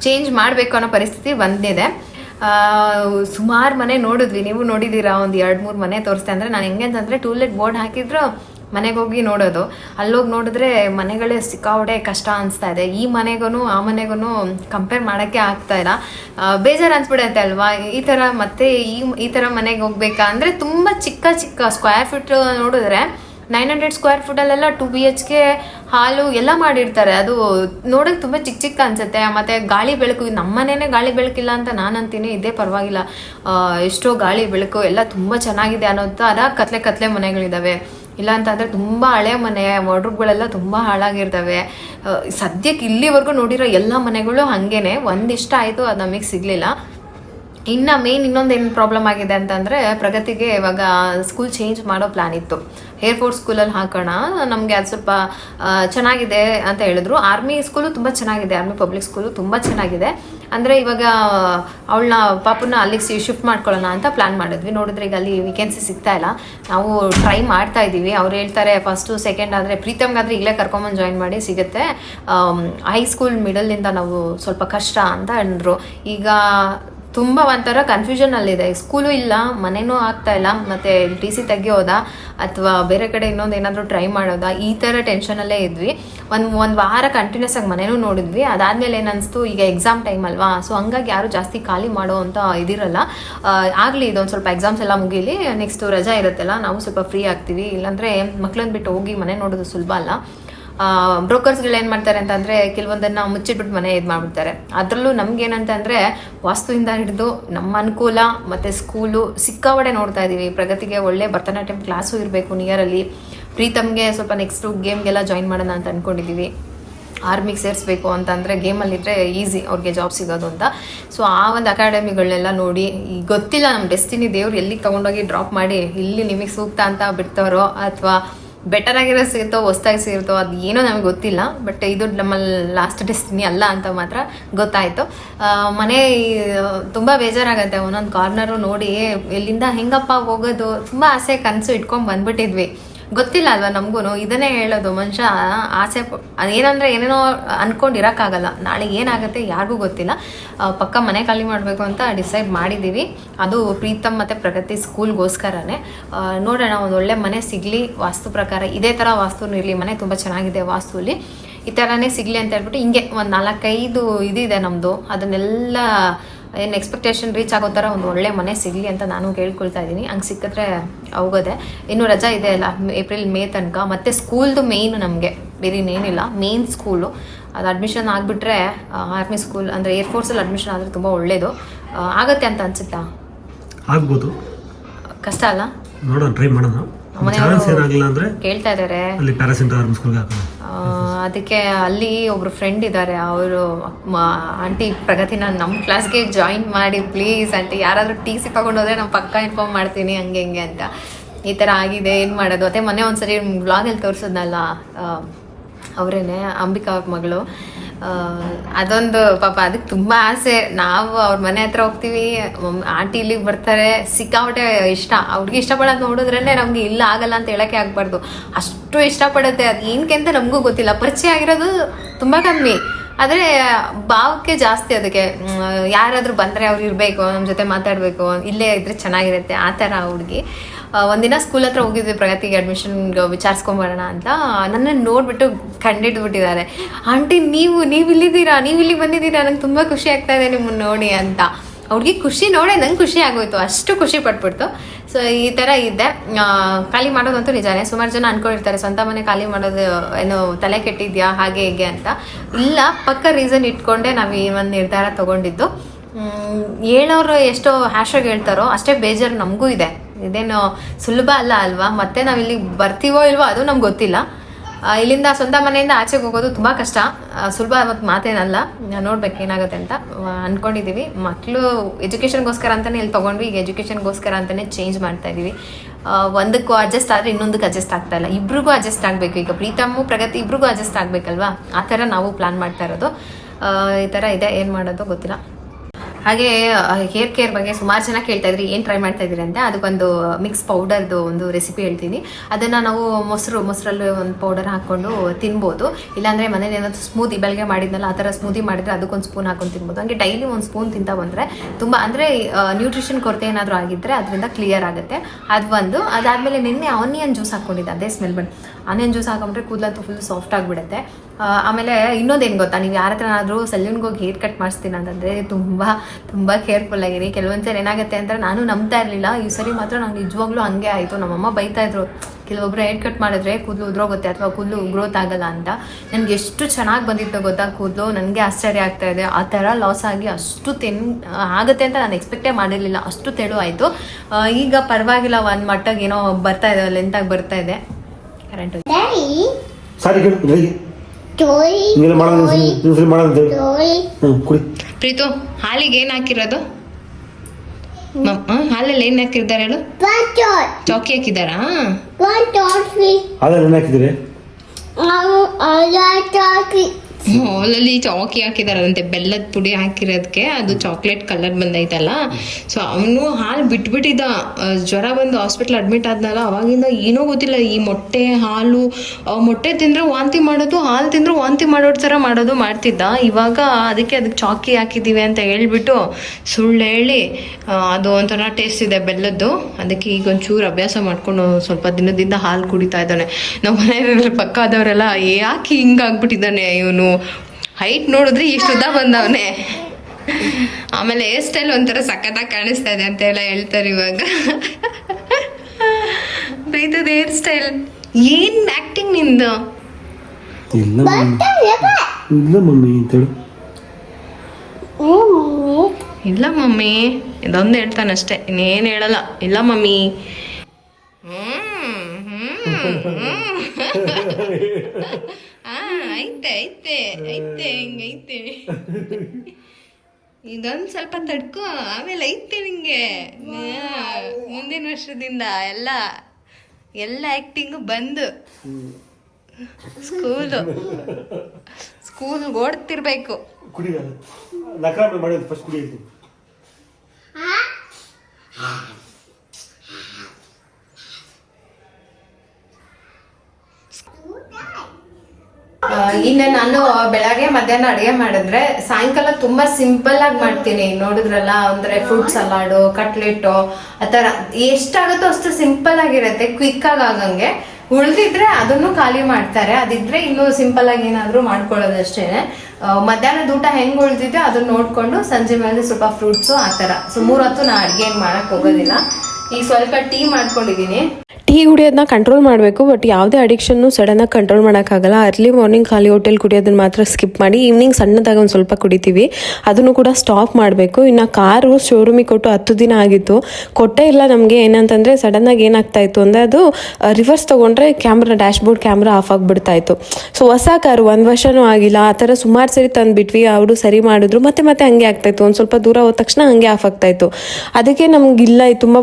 ಚೇಂಜ್ ಮಾಡಬೇಕು ಅನ್ನೋ ಪರಿಸ್ಥಿತಿ ಬಂದಿದೆ. ಸುಮಾರು ಮನೆ ನೋಡಿದ್ವಿ. ನೀವು ನೋಡಿದ್ದೀರಾ? ಒಂದು ಎರಡು, ಮೂರು ಮನೆ ತೋರಿಸ್ತೆ ಅಂದರೆ ನಾನು ಹೆಂಗೆ ಅಂತಂದರೆ ಟೂಲೆಟ್ ಬೋರ್ಡ್ ಹಾಕಿದ್ರು ಮನೆಗೆ ಹೋಗಿ ನೋಡೋದು. ಅಲ್ಲೋಗಿ ನೋಡಿದ್ರೆ ಮನೆಗಳೇ ಸಿಕ್ಕಾವಡೆ ಕಷ್ಟ ಅನಿಸ್ತಾ ಇದೆ. ಈ ಮನೆಗೂ ಆ ಮನೆಗೂ ಕಂಪೇರ್ ಮಾಡೋಕ್ಕೆ ಆಗ್ತಾ ಇಲ್ಲ. ಬೇಜಾರು ಅನ್ಸ್ಬಿಡತ್ತೆ ಅಲ್ವಾ? ಈ ಥರ ಮತ್ತೆ ಈ ಈ ಥರ ಮನೆಗೆ ಹೋಗ್ಬೇಕಾ? ಅಂದರೆ ತುಂಬ ಚಿಕ್ಕ ಚಿಕ್ಕ ಸ್ಕ್ವೇರ್ ಫೀಟ್ ನೋಡಿದ್ರೆ nine hundred square ಫುಟಲ್ಲೆಲ್ಲ two B H K hall ಎಲ್ಲ ಮಾಡಿರ್ತಾರೆ. ಅದು ನೋಡೋಕೆ ತುಂಬ ಚಿಕ್ಕ ಚಿಕ್ಕ ಅನ್ಸುತ್ತೆ. ಮತ್ತು ಗಾಳಿ ಬೆಳಕು, ನಮ್ಮ ಮನೇನೆ ಗಾಳಿ ಬೆಳಕಿಲ್ಲ ಅಂತ ನಾನು ಅಂತೀನಿ. ಇದೇ ಪರವಾಗಿಲ್ಲ. ಎಷ್ಟೋ ಗಾಳಿ, ಬೆಳಕು ಎಲ್ಲ ತುಂಬ ಚೆನ್ನಾಗಿದೆ ಅನ್ನೋದು ಅದ ಕತ್ಲೆ ಕತ್ಲೆ ಮನೆಗಳಿದ್ದಾವೆ ಇಲ್ಲ ಅಂತಂದರೆ ತುಂಬ ಹಳೆ ಮನೆ, ವಾರ್ಡ್ರೂಬ್ಗಳೆಲ್ಲ ತುಂಬ ಹಾಳಾಗಿರ್ತವೆ. ಸದ್ಯಕ್ಕೆ ಇಲ್ಲಿವರೆಗೂ ನೋಡಿರೋ ಎಲ್ಲ ಮನೆಗಳು ಹಾಗೇನೆ. ಒಂದಿಷ್ಟ ಆಯಿತು, ಅದು ನಮಗೆ ಸಿಗಲಿಲ್ಲ. ಇನ್ನು ಮೇನ್ ಇನ್ನೊಂದು ಏನು ಪ್ರಾಬ್ಲಮ್ ಆಗಿದೆ ಅಂತಂದರೆ ಪ್ರಗತಿಗೆ ಇವಾಗ ಸ್ಕೂಲ್ ಚೇಂಜ್ ಮಾಡೋ ಪ್ಲ್ಯಾನ್ ಇತ್ತು. ಏರ್ಫೋರ್ಸ್ ಸ್ಕೂಲಲ್ಲಿ ಹಾಕೋಣ, ನಮಗೆ ಅದು ಸ್ವಲ್ಪ ಚೆನ್ನಾಗಿದೆ ಅಂತ ಹೇಳಿದ್ರು. ಆರ್ಮಿ ಸ್ಕೂಲು ತುಂಬ ಚೆನ್ನಾಗಿದೆ. ಆರ್ಮಿ ಪಬ್ಲಿಕ್ ಸ್ಕೂಲು ತುಂಬ ಚೆನ್ನಾಗಿದೆ. ಅಂದರೆ ಇವಾಗ ಅವಳನ್ನ ಪಾಪನ ಅಲ್ಲಿಗೆ ಶಿಫ್ಟ್ ಮಾಡ್ಕೊಳ್ಳೋಣ ಅಂತ ಪ್ಲ್ಯಾನ್ ಮಾಡಿದ್ವಿ. ನೋಡಿದ್ರೆ ಈಗ ಅಲ್ಲಿ ವೇಕೆನ್ಸಿ ಸಿಗ್ತಾ ಇಲ್ಲ. ನಾವು ಟ್ರೈ ಮಾಡ್ತಾ ಇದ್ದೀವಿ. ಅವ್ರು ಹೇಳ್ತಾರೆ ಫಸ್ಟು ಸೆಕೆಂಡ್ ಆದರೆ, ಪ್ರೀತಮ್ಗಾದ್ರೆ ಇಲ್ಲೇ ಕರ್ಕೊಂಬಂದು ಜಾಯಿನ್ ಮಾಡಿ ಸಿಗುತ್ತೆ. ಹೈಸ್ಕೂಲ್ ಮಿಡಲಿಂದ ನಾವು ಸ್ವಲ್ಪ ಕಷ್ಟ ಅಂತ ಅಂದರು. ಈಗ ತುಂಬ ಒಂಥರ ಕನ್ಫ್ಯೂಷನ್ ಅಲ್ಲಿದೆ. ಸ್ಕೂಲು ಇಲ್ಲ, ಮನೆನೂ ಆಗ್ತಾ ಇಲ್ಲ, ಮತ್ತೆ ಟಿ ಸಿ ತೆಗಿಯೋದಾ, ಅಥವಾ ಬೇರೆ ಕಡೆ ಇನ್ನೊಂದು ಏನಾದರೂ ಟ್ರೈ ಮಾಡೋದಾ, ಈ ಥರ ಟೆನ್ಷನಲ್ಲೇ ಇದ್ವಿ. ಒಂದು ಒಂದು ವಾರ ಕಂಟಿನ್ಯೂಸ್ ಆಗಿ ಮನೆನೂ ನೋಡಿದ್ವಿ. ಅದಾದಮೇಲೆ ಏನನ್ನಿಸ್ತು ಈಗ ಎಕ್ಸಾಮ್ ಟೈಮ್ ಅಲ್ವಾ ಸೊ ಹಂಗಾಗಿ ಯಾರು ಜಾಸ್ತಿ ಖಾಲಿ ಮಾಡೋ ಅಂತ ಇದಿರಲ್ಲ. ಆಗಲಿ, ಇದೊಂದು ಸ್ವಲ್ಪ ಎಕ್ಸಾಮ್ಸ್ ಎಲ್ಲ ಮುಗೀಲಿ ನೆಕ್ಸ್ಟ್ ರಜಾ ಇರುತ್ತಲ್ಲ, ನಾವು ಸ್ವಲ್ಪ ಫ್ರೀ ಆಗ್ತೀವಿ. ಇಲ್ಲಾಂದರೆ ಮಕ್ಳನ್ನ ಬಿಟ್ಟು ಹೋಗಿ ಮನೆ ನೋಡೋದು ಸುಲಭ ಅಲ್ಲ. ಬ್ರೋಕರ್ಸ್ಗಳು ಏನು ಮಾಡ್ತಾರೆ ಅಂತಂದರೆ ಕೆಲವೊಂದನ್ನು ಮುಚ್ಚಿಟ್ಬಿಟ್ಟು ಮನೆ ಇದು ಮಾಡಿಬಿಡ್ತಾರೆ. ಅದರಲ್ಲೂ ನಮ್ಗೇನಂತಂದರೆ ವಾಸ್ತುವಿಂದ ಹಿಡಿದು ನಮ್ಮ ಅನುಕೂಲ ಮತ್ತು ಸ್ಕೂಲು ಸಿಕ್ಕಾವಡೆ ನೋಡ್ತಾ ಇದ್ದೀವಿ ಪ್ರಗತಿಗೆ ಒಳ್ಳೆ ಭರತನಾಟ್ಯಂ ಕ್ಲಾಸು ಇರಬೇಕು ನಿಯರಲ್ಲಿ ಪ್ರೀತಮ್ಗೆ ಸ್ವಲ್ಪ ನೆಕ್ಸ್ಟು ಗೇಮ್ಗೆಲ್ಲ ಜಾಯಿನ್ ಮಾಡೋಣ ಅಂತ ಅಂದ್ಕೊಂಡಿದ್ದೀವಿ ಆರ್ಮಿಗೆ ಸೇರಿಸ್ಬೇಕು ಅಂತಂದರೆ ಗೇಮಲ್ಲಿದ್ದರೆ ಈಸಿ ಅವ್ರಿಗೆ ಜಾಬ್ ಸಿಗೋದು ಅಂತ. ಸೊ ಆ ಒಂದು ಅಕಾಡೆಮಿಗಳನ್ನೆಲ್ಲ ನೋಡಿ ಈಗ ಗೊತ್ತಿಲ್ಲ ನಮ್ಮ ಡೆಸ್ಟಿನಿ ದೇವ್ರು ಎಲ್ಲಿಗೆ ತೊಗೊಂಡೋಗಿ ಡ್ರಾಪ್ ಮಾಡಿ, ಇಲ್ಲಿ ನಿಮಗೆ ಸೂಕ್ತ ಅಂತ ಬಿಡ್ತಾರೋ ಅಥವಾ ಬೆಟರ್ ಆಗಿರೋ ಸಿಗುತ್ತೋ, ಹೊಸ್ದಾಗಿ ಸಿಗುತ್ತೋ ಅದು ಏನೋ ನಮಗೆ ಗೊತ್ತಿಲ್ಲ ಬಟ್ ಇದು ನಮ್ಮ ಲಾಸ್ಟ್ ಡೆಸ್ಟಿನಿ ಅಲ್ಲ ಅಂತ ಮಾತ್ರ ಗೊತ್ತಾಯಿತು. ಮನೆ, ತುಂಬ ಬೇಜಾರಾಗತ್ತೆ, ಒಂದೊಂದು ಕಾರ್ನರು ನೋಡಿ, ಎಲ್ಲಿಂದ ಹೆಂಗಪ್ಪ ಹೋಗೋದು, ತುಂಬ ಆಸೆ, ಕನಸು ಇಟ್ಕೊಂಡು ಬಂದ್ಬಿಟ್ಟಿದ್ವಿ. ಗೊತ್ತಿಲ್ಲ ಅಲ್ವಾ ನಮಗೂ ಇದನ್ನೇ ಹೇಳೋದು. ಮನುಷ್ಯ ಆಸೆ ಏನಂದರೆ ಏನೇನೋ ಅಂದ್ಕೊಂಡು ಇರೋಕ್ಕಾಗಲ್ಲ. ನಾಳೆ ಏನಾಗುತ್ತೆ ಯಾರಿಗೂ ಗೊತ್ತಿಲ್ಲ. ಪಕ್ಕ ಮನೆ ಖಾಲಿ ಮಾಡಬೇಕು ಅಂತ ಡಿಸೈಡ್ ಮಾಡಿದ್ದೀವಿ ಅದು ಪ್ರೀತಮ್ ಮತ್ತು ಪ್ರಗತಿ ಸ್ಕೂಲ್ಗೋಸ್ಕರನೇ. ನೋಡೋಣ, ಒಂದು ಒಳ್ಳೆ ಮನೆ ಸಿಗಲಿ. ವಾಸ್ತು ಪ್ರಕಾರ ಇದೇ ಥರ ವಾಸ್ತು ಇರಲಿ. ಮನೆ ತುಂಬ ಚೆನ್ನಾಗಿದೆ ವಾಸ್ತುಲಿ ಈ ಥರನೇ ಸಿಗಲಿ ಅಂತ ಹೇಳ್ಬಿಟ್ಟು ಹಿಂಗೆ ಒಂದು ನಾಲ್ಕೈದು ಇದಿದೆ ನಮ್ಮದು ಅದನ್ನೆಲ್ಲ ಏನು ಎಕ್ಸ್ಪೆಕ್ಟೇಷನ್ ರೀಚ್ ಆಗೋ ಥರ ಒಂದು ಒಳ್ಳೆ ಮನೆ ಸಿಗಲಿ ಅಂತ ನಾನು ಕೇಳ್ಕೊಳ್ತಾ ಇದ್ದೀನಿ ಹಂಗೆ ಸಿಕ್ಕಿದ್ರೆ ಹೋಗೋದೆ. ಇನ್ನು ರಜಾ ಇದೆ ಅಲ್ಲ ಏಪ್ರಿಲ್ ಮೇ ತನಕ. ಮತ್ತು ಸ್ಕೂಲ್ದು ಮೇಯ್ನ್ ನಮಗೆ. ಬೇರೆ ಇನ್ನೇನಿಲ್ಲ. ಮೇನ್ ಸ್ಕೂಲು ಅದು ಅಡ್ಮಿಷನ್ ಆಗಿಬಿಟ್ರೆ ಆರ್ಮಿ ಸ್ಕೂಲ್ ಅಂದರೆ ಏರ್ಫೋರ್ಸಲ್ಲಿ ಅಡ್ಮಿಷನ್ ಆದರೆ ತುಂಬ ಒಳ್ಳೆಯದು ಆಗತ್ತೆ ಅಂತ ಅನಿಸುತ್ತಾ? ಆಗ್ಬೋದು. ಕಷ್ಟ ಅಲ್ಲ? ನೋಡೋಣ ಟ್ರೈ ಮಾಡೋಣ. ಕೇಳ್ತಾ ಇದ್ದಾರೆ ಅಲ್ಲಿ ಪ್ಯಾರಾಸೆಂಟ್ ಆರ್ಮಿ ಸ್ಕೂಲ್ಗೆ ಹಾಕೋಣ. ಅದಕ್ಕೆ ಅಲ್ಲಿ ಒಬ್ರು ಫ್ರೆಂಡ್ ಇದ್ದಾರೆ ಅವರು ಆಂಟಿ ಪ್ರಗತಿನ ನಮ್ಮ ಕ್ಲಾಸ್ಗೆ ಜಾಯಿನ್ ಮಾಡಿ ಪ್ಲೀಸ್ ಆಂಟಿ ಯಾರಾದರೂ ಟಿ ಸಿ ತಗೊಂಡೋದ್ರೆ ನಾನು ಪಕ್ಕ ಇನ್ಫಾರ್ಮ್ ಮಾಡ್ತೀನಿ, ಹಂಗೆ ಹಿಂಗೆ ಅಂತ. ಈ ಥರ ಆಗಿದೆ, ಏನು ಮಾಡೋದು? ಅದೇ ಮೊನ್ನೆ ಒಂದ್ಸರಿ ಬ್ಲಾಗಲ್ಲಿ ತೋರಿಸಿದ್ನಲ್ಲ ಅವರೇನೆ, ಅಂಬಿಕಾ ಮಗಳು. ಅದೊಂದು ಪಾಪ, ಅದಕ್ಕೆ ತುಂಬ ಆಸೆ. ನಾವು ಅವ್ರ ಮನೆ ಹತ್ರ ಹೋಗ್ತೀವಿ ಆಂಟಿ ಇಲ್ಲಿಗೆ ಬರ್ತಾರೆ, ಸಿಕ್ಕಾಪಟ್ಟೆ ಇಷ್ಟ. ಅವ್ರಿಗೆ ಇಷ್ಟಪಡೋದು ನೋಡಿದ್ರೇ ನಮಗೆ ಇಲ್ಲ, ಆಗಲ್ಲ ಅಂತ ಹೇಳಕ್ಕೆ ಆಗ್ಬಾರ್ದು. ಅಷ್ಟು ಇಷ್ಟಪಡುತ್ತೆ. ಅದು ಏನಕ್ಕೆ ಅಂತ ನಮಗೂ ಗೊತ್ತಿಲ್ಲ. ಪರಿಚಯ ಆಗಿರೋದು ತುಂಬ ಕಮ್ಮಿ. ಆದರೆ ಭಾವಕ್ಕೆ ಜಾಸ್ತಿ ಅದಕ್ಕೆ. ಯಾರಾದರೂ ಬಂದರೆ ಅವ್ರು ಇರಬೇಕು ನಮ್ಮ ಜೊತೆ ಮಾತಾಡಬೇಕು, ಇಲ್ಲೇ ಇದ್ರೆ ಚೆನ್ನಾಗಿರುತ್ತೆ, ಆ ಥರ ಹುಡುಗಿ. ಒಂದಿನ ಸ್ಕೂಲ್ ಹತ್ರ ಹೋಗಿದ್ವಿ ಪ್ರಗತಿಗೆ ಅಡ್ಮಿಷನ್ ವಿಚಾರಿಸ್ಕೊಂಬರೋಣ ಅಂತ. ನನ್ನನ್ನು ನೋಡ್ಬಿಟ್ಟು ಕಂಡಿಡ್ಬಿಟ್ಟಿದ್ದಾರೆ ಆಂಟಿ, ನೀವು ನೀವು ಇಲ್ಲಿದ್ದೀರಾ? ನೀವು ಇಲ್ಲಿಗೆ ಬಂದಿದ್ದೀರಾ? ನಂಗೆ ತುಂಬ ಖುಷಿ ಆಗ್ತಾ ಇದೆ ನಿಮ್ಮನ್ನು ನೋಡಿ ಅಂತ. ಅವ್ರಿಗೆ ಖುಷಿ ನೋಡೆ ನಂಗೆ ಖುಷಿ ಆಗೋಯ್ತು. ಅಷ್ಟು ಖುಷಿ ಪಟ್ಬಿಡ್ತು. ಸೊ ಈ ಥರ ಇದೆ ಖಾಲಿ ಮಾಡೋದಂತೂ ನಿಜಾನೇ. ಸುಮಾರು ಜನ ಅನ್ಕೊಂಡಿರ್ತಾರೆ, ಸ್ವಂತ ಮನೆ ಖಾಲಿ ಮಾಡೋದು ಏನು ತಲೆ ಕೆಟ್ಟಿದ್ಯಾ? ಹಾಗೆ, ಹೀಗೆ ಅಂತ. ಇಲ್ಲ, ಪಕ್ಕ ರೀಸನ್ ಇಟ್ಕೊಂಡೆ ನಾವು ಈ ಒಂದು ನಿರ್ಧಾರ ತಗೊಂಡಿದ್ದು. ಹೇಳೋರು ಎಷ್ಟೋ ಹ್ಯಾಶಾಗಿ ಹೇಳ್ತಾರೋ, ಅಷ್ಟೇ ಬೇಜಾರು ನಮಗೂ ಇದೆ. ಇದೇನು ಸುಲಭ ಅಲ್ಲ ಅಲ್ವಾ? ಮತ್ತೆ ನಾವು ಇಲ್ಲಿ ಬರ್ತೀವೋ ಇಲ್ವೋ ಅದು ನಮ್ಗೆ ಗೊತ್ತಿಲ್ಲ. ಇಲ್ಲಿಂದ ಸ್ವಂತ ಮನೆಯಿಂದ ಆಚೆಗೆ ಹೋಗೋದು ತುಂಬ ಕಷ್ಟ. ಸುಲಭ ಮತ್ತು ಮಾತೇನಲ್ಲ. ನೋಡ್ಬೇಕು ಏನಾಗುತ್ತೆ ಅಂತ. ಅನ್ಕೊಂಡಿದೀವಿ. ಮಕ್ಕಳು ಎಜುಕೇಷನ್ಗೋಸ್ಕರ ಅಂತಲೇ ಇಲ್ಲಿ ತೊಗೊಂಡ್ವಿ. ಈಗ ಎಜುಕೇಷನ್ಗೋಸ್ಕರ ಅಂತಲೇ ಚೇಂಜ್ ಮಾಡ್ತಾ ಇದೀವಿ. ಆ, ಒಂದಕ್ಕೂ ಅಡ್ಜಸ್ಟ್ ಆದರೆ ಇನ್ನೊಂದಕ್ಕೆ ಅಡ್ಜಸ್ಟ್ ಆಗ್ತಾ ಇಲ್ಲ. ಇಬ್ರಿಗೂ ಅಡ್ಜಸ್ಟ್ ಆಗಬೇಕು. ಈಗ ಪ್ರೀತಮ್ಮು ಪ್ರಗತಿ ಇಬ್ರಿಗೂ ಅಡ್ಜಸ್ಟ್ ಆಗಬೇಕಲ್ವಾ? ಆ ಥರ ನಾವು ಪ್ಲಾನ್ ಮಾಡ್ತಾ ಇರೋದು. ಈ ಥರ ಇದೆ. ಏನು ಮಾಡೋದು ಗೊತ್ತಿಲ್ಲ. ಹಾಗೆ ಹೇರ್ ಕೇರ್ ಬಗ್ಗೆ ಸುಮಾರು ಜನ ಕೇಳ್ತಾ ಇದ್ರಿ, ಏನು ಟ್ರೈ ಮಾಡ್ತಾ ಇದ್ರಿ ಅಂತ? ಅದಕ್ಕೊಂದು ಮಿಕ್ಸ್ ಪೌಡರ್ದು ಒಂದು ರೆಸಿಪಿ ಹೇಳ್ತೀನಿ. ಅದನ್ನು ನಾವು ಮೊಸರು, ಮೊಸರಲ್ಲಿ ಒಂದು ಪೌಡರ್ ಹಾಕ್ಕೊಂಡು ತಿನ್ಬೋದು. ಇಲ್ಲಾಂದರೆ ಮನೇಲಿ ಏನಾದರೂ ಸ್ಮೂದಿ ಬೆಳಗ್ಗೆ ಮಾಡಿದ್ನಲ್ಲ, ಆ ಥರ ಸ್ಮೂದಿ ಮಾಡಿದ್ರೆ ಅದಕ್ಕೊಂದು ಸ್ಪೂನ್ ಹಾಕೊಂಡು ತಿನ್ಬೋದು. ಹಂಗೆ ಡೈಲಿ ಒಂದು ಸ್ಪೂನ್ ತಿಂತ ಬಂದರೆ ತುಂಬ, ಅಂದರೆ ನ್ಯೂಟ್ರಿಷನ್ ಕೊರತೆ ಏನಾದರೂ ಆಗಿದ್ದರೆ ಅದರಿಂದ ಕ್ಲಿಯರ್ ಆಗುತ್ತೆ. ಅದು ಒಂದು. ಅದಾದಮೇಲೆ ನಿನ್ನೆ ಆನಿಯನ್ ಜ್ಯೂಸ್ ಹಾಕ್ಕೊಂಡಿದ್ದೆ ಅದೇ ಸ್ಮೆಲ್ ಬಂದು ಆನಿಯನ್ ಜ್ಯೂಸ್ ಹಾಕೊಂಡ್ರೆ ಕೂದಲಂತೂ ಫುಲ್ ಸಾಫ್ಟ್ ಆಗಿಬಿಡುತ್ತೆ. ಆಮೇಲೆ ಇನ್ನೊಂದೇನು ಗೊತ್ತಾ? ನೀವು ಯಾರ ಹತ್ರನಾದರೂ ಸೆಲ್ಯೂನ್ಗೆ ಹೋಗಿ ಹೇರ್ ಕಟ್ ಮಾಡಿಸ್ತೀನಿ ಅಂತಂದರೆ ತುಂಬ ತುಂಬ ಕೇರ್ಫುಲ್ ಆಗಿರಿ. ಕೆಲವೊಂದು ಸರಿ ಏನಾಗುತ್ತೆ ಅಂದರೆ ನಾನು ನಂಬ್ತಾ ಇರಲಿಲ್ಲ. ಈ ಸರಿ ಮಾತ್ರ ನಂಗೆ ನಿಜವಾಗ್ಲೂ ಹಂಗೆ ಆಯಿತು. ನಮ್ಮಮ್ಮ ಬೈತಾ ಇದ್ರು ಕೆಲವೊಬ್ರು ಹೇರ್ ಕಟ್ ಮಾಡಿದ್ರೆ ಕೂದಲು ಉದ್ರೋಗುತ್ತೆ ಅಥವಾ ಕೂದಲು ಗ್ರೋತ್ ಆಗಲ್ಲ ಅಂತ. ನನಗೆ ಎಷ್ಟು ಚೆನ್ನಾಗಿ ಬಂದಿತ್ತು ಗೊತ್ತಾ ಕೂದಲು? ನನಗೆ ಆಶ್ಚರ್ಯ ಆಗ್ತಾ ಇದೆ. ಆ ಥರ ಲಾಸ್ ಆಗಿ ಅಷ್ಟು ತೆನ್ ಆಗುತ್ತೆ ಅಂತ ನಾನು ಎಕ್ಸ್ಪೆಕ್ಟೇ ಮಾಡಿರಲಿಲ್ಲ. ಅಷ್ಟು ತೆಳು ಆಯಿತು ಈಗ ಪರವಾಗಿಲ್ಲ ಒಂದು ಮಟ್ಟಿಗೆ ಏನೋ ಬರ್ತಾ ಇದೆ ಲೆಂತಾಗಿ ಬರ್ತಾ ಇದೆ. ಕರೆಂಟ್ ಮಾಡೋದು toy, ಹ್ಞೂ ಕುಡಿ. ಪ್ರೀತು ಹಾಲಿಗೆ ಏನು ಹಾಕಿರೋದು? ಹಾಲಲ್ಲಿ ಏನು ಹಾಕಿರ್ತಾರೆ ಹೇಳು? ಚೌಕಿ ಹಾಕಿದಾರಾ ಹಾಲಲ್ಲಿ ಏನು ಹಾಕಿದ್ದೀರಿ? Um, ಚಾಕಿ ಹಾಕಿದಾರಂತೆ ಬೆಲ್ಲದ ಪುಡಿ ಹಾಕಿರೋದಕ್ಕೆ ಅದು ಚಾಕ್ಲೇಟ್ ಕಲರ್ ಬಂದೈತಲ್ಲ. ಸೊ ಅವನು ಹಾಲು ಬಿಟ್ಬಿಟ್ಟಿದ್ದ. ಜ್ವರ ಬಂದು ಹಾಸ್ಪಿಟ್ಲ್ ಅಡ್ಮಿಟ್ ಆದ್ನಲ್ಲ ಅವಾಗಿಂದ ಏನೋ ಗೊತ್ತಿಲ್ಲ. ಈ ಮೊಟ್ಟೆ ಹಾಲು ಮೊಟ್ಟೆ ತಿಂದ್ರೆ ವಾಂತಿ ಮಾಡೋದು ಹಾಲು ತಿಂದ್ರೆ ವಾಂತಿ ಮಾಡೋ ಥರ ಮಾಡೋದು ಮಾಡ್ತಿದ್ದ. ಇವಾಗ ಅದಕ್ಕೆ ಅದಕ್ಕೆ ಚಾಕಿ ಹಾಕಿದ್ದೀವಿ ಅಂತ ಹೇಳ್ಬಿಟ್ಟು ಸುಳ್ಳು ಹೇಳಿ ಅದು ಒಂಥರ ಟೇಸ್ಟ್ ಇದೆ ಬೆಲ್ಲದ್ದು. ಅದಕ್ಕೆ ಈಗ ಒಂಚೂರು ಅಭ್ಯಾಸ ಮಾಡ್ಕೊಂಡು ಸ್ವಲ್ಪ ದಿನದಿಂದ ಹಾಲು ಕುಡಿತಾ ಇದ್ದಾನೆ. ನಮ್ಮ ಮನೆಯಲ್ಲಿ ಪಕ್ಕ ಆದವರೆಲ್ಲ ಯಾಕೆ ಹಿಂಗಾಗ್ಬಿಟ್ಟಿದ್ದಾನೆ ಇವನು? ಹೈಟ್ ನೋಡಿದ್ರೆ ಇಷ್ಟು ಉದ್ದ ಬಂದವನೆ. ಆಮೇಲೆ ಹೇರ್ ಸ್ಟೈಲ್ ಒಂಥರ ಸಖತ್ತಾಗಿ ಕಾಣಿಸ್ತಾ ಇದೆ ಅಂತ ಎಲ್ಲ ಹೇಳ್ತಾರೆ ಇವಾಗ. ಪ್ರೀತದ ಹೇರ್ ಸ್ಟೈಲ್ ಏನ್ ಆಕ್ಟಿಂಗ್ ನಿಂದು? ಇಲ್ಲ ಮಮ್ಮಿ. ಇಲ್ಲ ಮಮ್ಮಿ ಅಂತೇಳು ಇಲ್ಲ ಮಮ್ಮಿ. ಇದೊಂದು ಹೇಳ್ತಾನೆ ಅಷ್ಟೇ. ಇನ್ನೇನು ಹೇಳಲ್ಲ. ಇಲ್ಲ ಮಮ್ಮಿ. ಹ್ಮ್, ಹ್ಮ್, ಐತೆ ಐತೆ ಐತೆ ಹಿಂಗೈತೆ ಇದೊಂದು ಸ್ವಲ್ಪ ತಡ್ಕೊ ಆಮೇಲೆ ಐತೆ ನಿಂಗೆ. ಮುಂದಿನ ವರ್ಷದಿಂದ ಎಲ್ಲ ಎಲ್ಲ ಆ್ಯಕ್ಟಿಂಗು ಬಂದು. ಸ್ಕೂಲು. ಸ್ಕೂಲ್ಗೆ ಓಡ್ತಿರ್ಬೇಕು. ಕುಡಿ ನಕರ ಮಾಡಿ ಫಸ್ಟ್ ಕುಡಿ ಇನ್ನು ನಾನು ಬೆಳಗ್ಗೆ ಮಧ್ಯಾಹ್ನ ಅಡುಗೆ ಮಾಡಿದ್ರೆ ಸಾಯಂಕಾಲ ತುಂಬಾ ಸಿಂಪಲ್ ಆಗಿ ಮಾಡ್ತೀನಿ. ನೋಡಿದ್ರಲ್ಲ ಅಂದ್ರೆ ಫ್ರೂಟ್ ಸಲಾಡ್ ಕಟ್ಲೆಟ್ ಆ ಥರ. ಎಷ್ಟಾಗುತ್ತೋ ಅಷ್ಟು ಸಿಂಪಲ್ ಆಗಿರುತ್ತೆ ಕ್ವಿಕ್ ಆಗಿ ಆಗಂಗೆ. ಉಳಿದಿದ್ರೆ ಅದನ್ನು ಖಾಲಿ ಮಾಡ್ತಾರೆ. ಅದಿದ್ರೆ ಇನ್ನೂ ಸಿಂಪಲ್ ಆಗಿ ಏನಾದ್ರು ಮಾಡ್ಕೊಳ್ಳೋದಷ್ಟೇನೆ ಮಧ್ಯಾಹ್ನದ ಊಟ ಹೆಂಗ್ ಉಳಿದಿದೆ ಅದನ್ನ ನೋಡ್ಕೊಂಡು ಸಂಜೆ ಮೇಲೆ ಸ್ವಲ್ಪ ಫ್ರೂಟ್ಸು ಆ ಥರ. ಸೊ ನಾ ಅಡುಗೆ ಏನು ಮಾಡಕ್ ಹೋಗೋದಿಲ್ಲ. ಈಗ ಸ್ವಲ್ಪ ಟೀ ಮಾಡ್ಕೊಂಡಿದ್ದೀನಿ. ಟೀ ಕುಡಿಯೋದನ್ನ ಕಂಟ್ರೋಲ್ ಮಾಡಬೇಕು ಬಟ್ ಯಾವುದೇ ಅಡಿಕ್ಷನ್ನು ಸಡನ್ನಾಗಿ ಕಂಟ್ರೋಲ್ ಮಾಡೋಕ್ಕಾಗಲ್ಲ. ಅರ್ಲಿ ಮಾರ್ನಿಂಗ್ ಖಾಲಿ ಹೋಟೆಲ್ ಕುಡಿಯೋದನ್ನ ಮಾತ್ರ ಸ್ಕಿಪ್ ಮಾಡಿ ಈವ್ನಿಂಗ್ ಸಣ್ಣದಾಗಿ ಒಂದು ಸ್ವಲ್ಪ ಕುಡಿತೀವಿ. ಅದನ್ನು ಕೂಡ ಸ್ಟಾಪ್ ಮಾಡಬೇಕು. ಇನ್ನು ಕಾರು ಶೋರೂಮಿಗೆ ಕೊಟ್ಟು ಹತ್ತು ದಿನ ಆಗಿತ್ತು. ಕೊಟ್ಟೇ ಇಲ್ಲ ನಮಗೆ. ಏನಂತಂದರೆ ಸಡನ್ನಾಗಿ ಏನಾಗ್ತಾ ಇತ್ತು ಅಂದರೆ ಅದು ರಿವರ್ಸ್ ತೊಗೊಂಡ್ರೆ ಕ್ಯಾಮ್ರಾ ಡ್ಯಾಶ್ಬೋರ್ಡ್ ಕ್ಯಾಮ್ರಾ ಆಫ್ ಆಗಿಬಿಡ್ತಾ ಇತ್ತು. ಸೊ ಹೊಸ ಕಾರು ಒಂದು ವರ್ಷನೂ ಆಗಿಲ್ಲ. ಆ ಥರ ಸುಮಾರು ಸರಿ ತಂದುಬಿಟ್ವಿ. ಅವರು ಸರಿ ಮಾಡಿದ್ರು. ಮತ್ತೆ ಮತ್ತೆ ಹಂಗೆ ಆಗ್ತಾಯಿತ್ತು ಒಂದು ಸ್ವಲ್ಪ ದೂರ ಹೋದ ತಕ್ಷಣ ಹಂಗೆ ಆಫ್ ಆಗ್ತಾಯಿತ್ತು ಅದಕ್ಕೆ ನಮಗಿಲ್ಲ. ತುಂಬ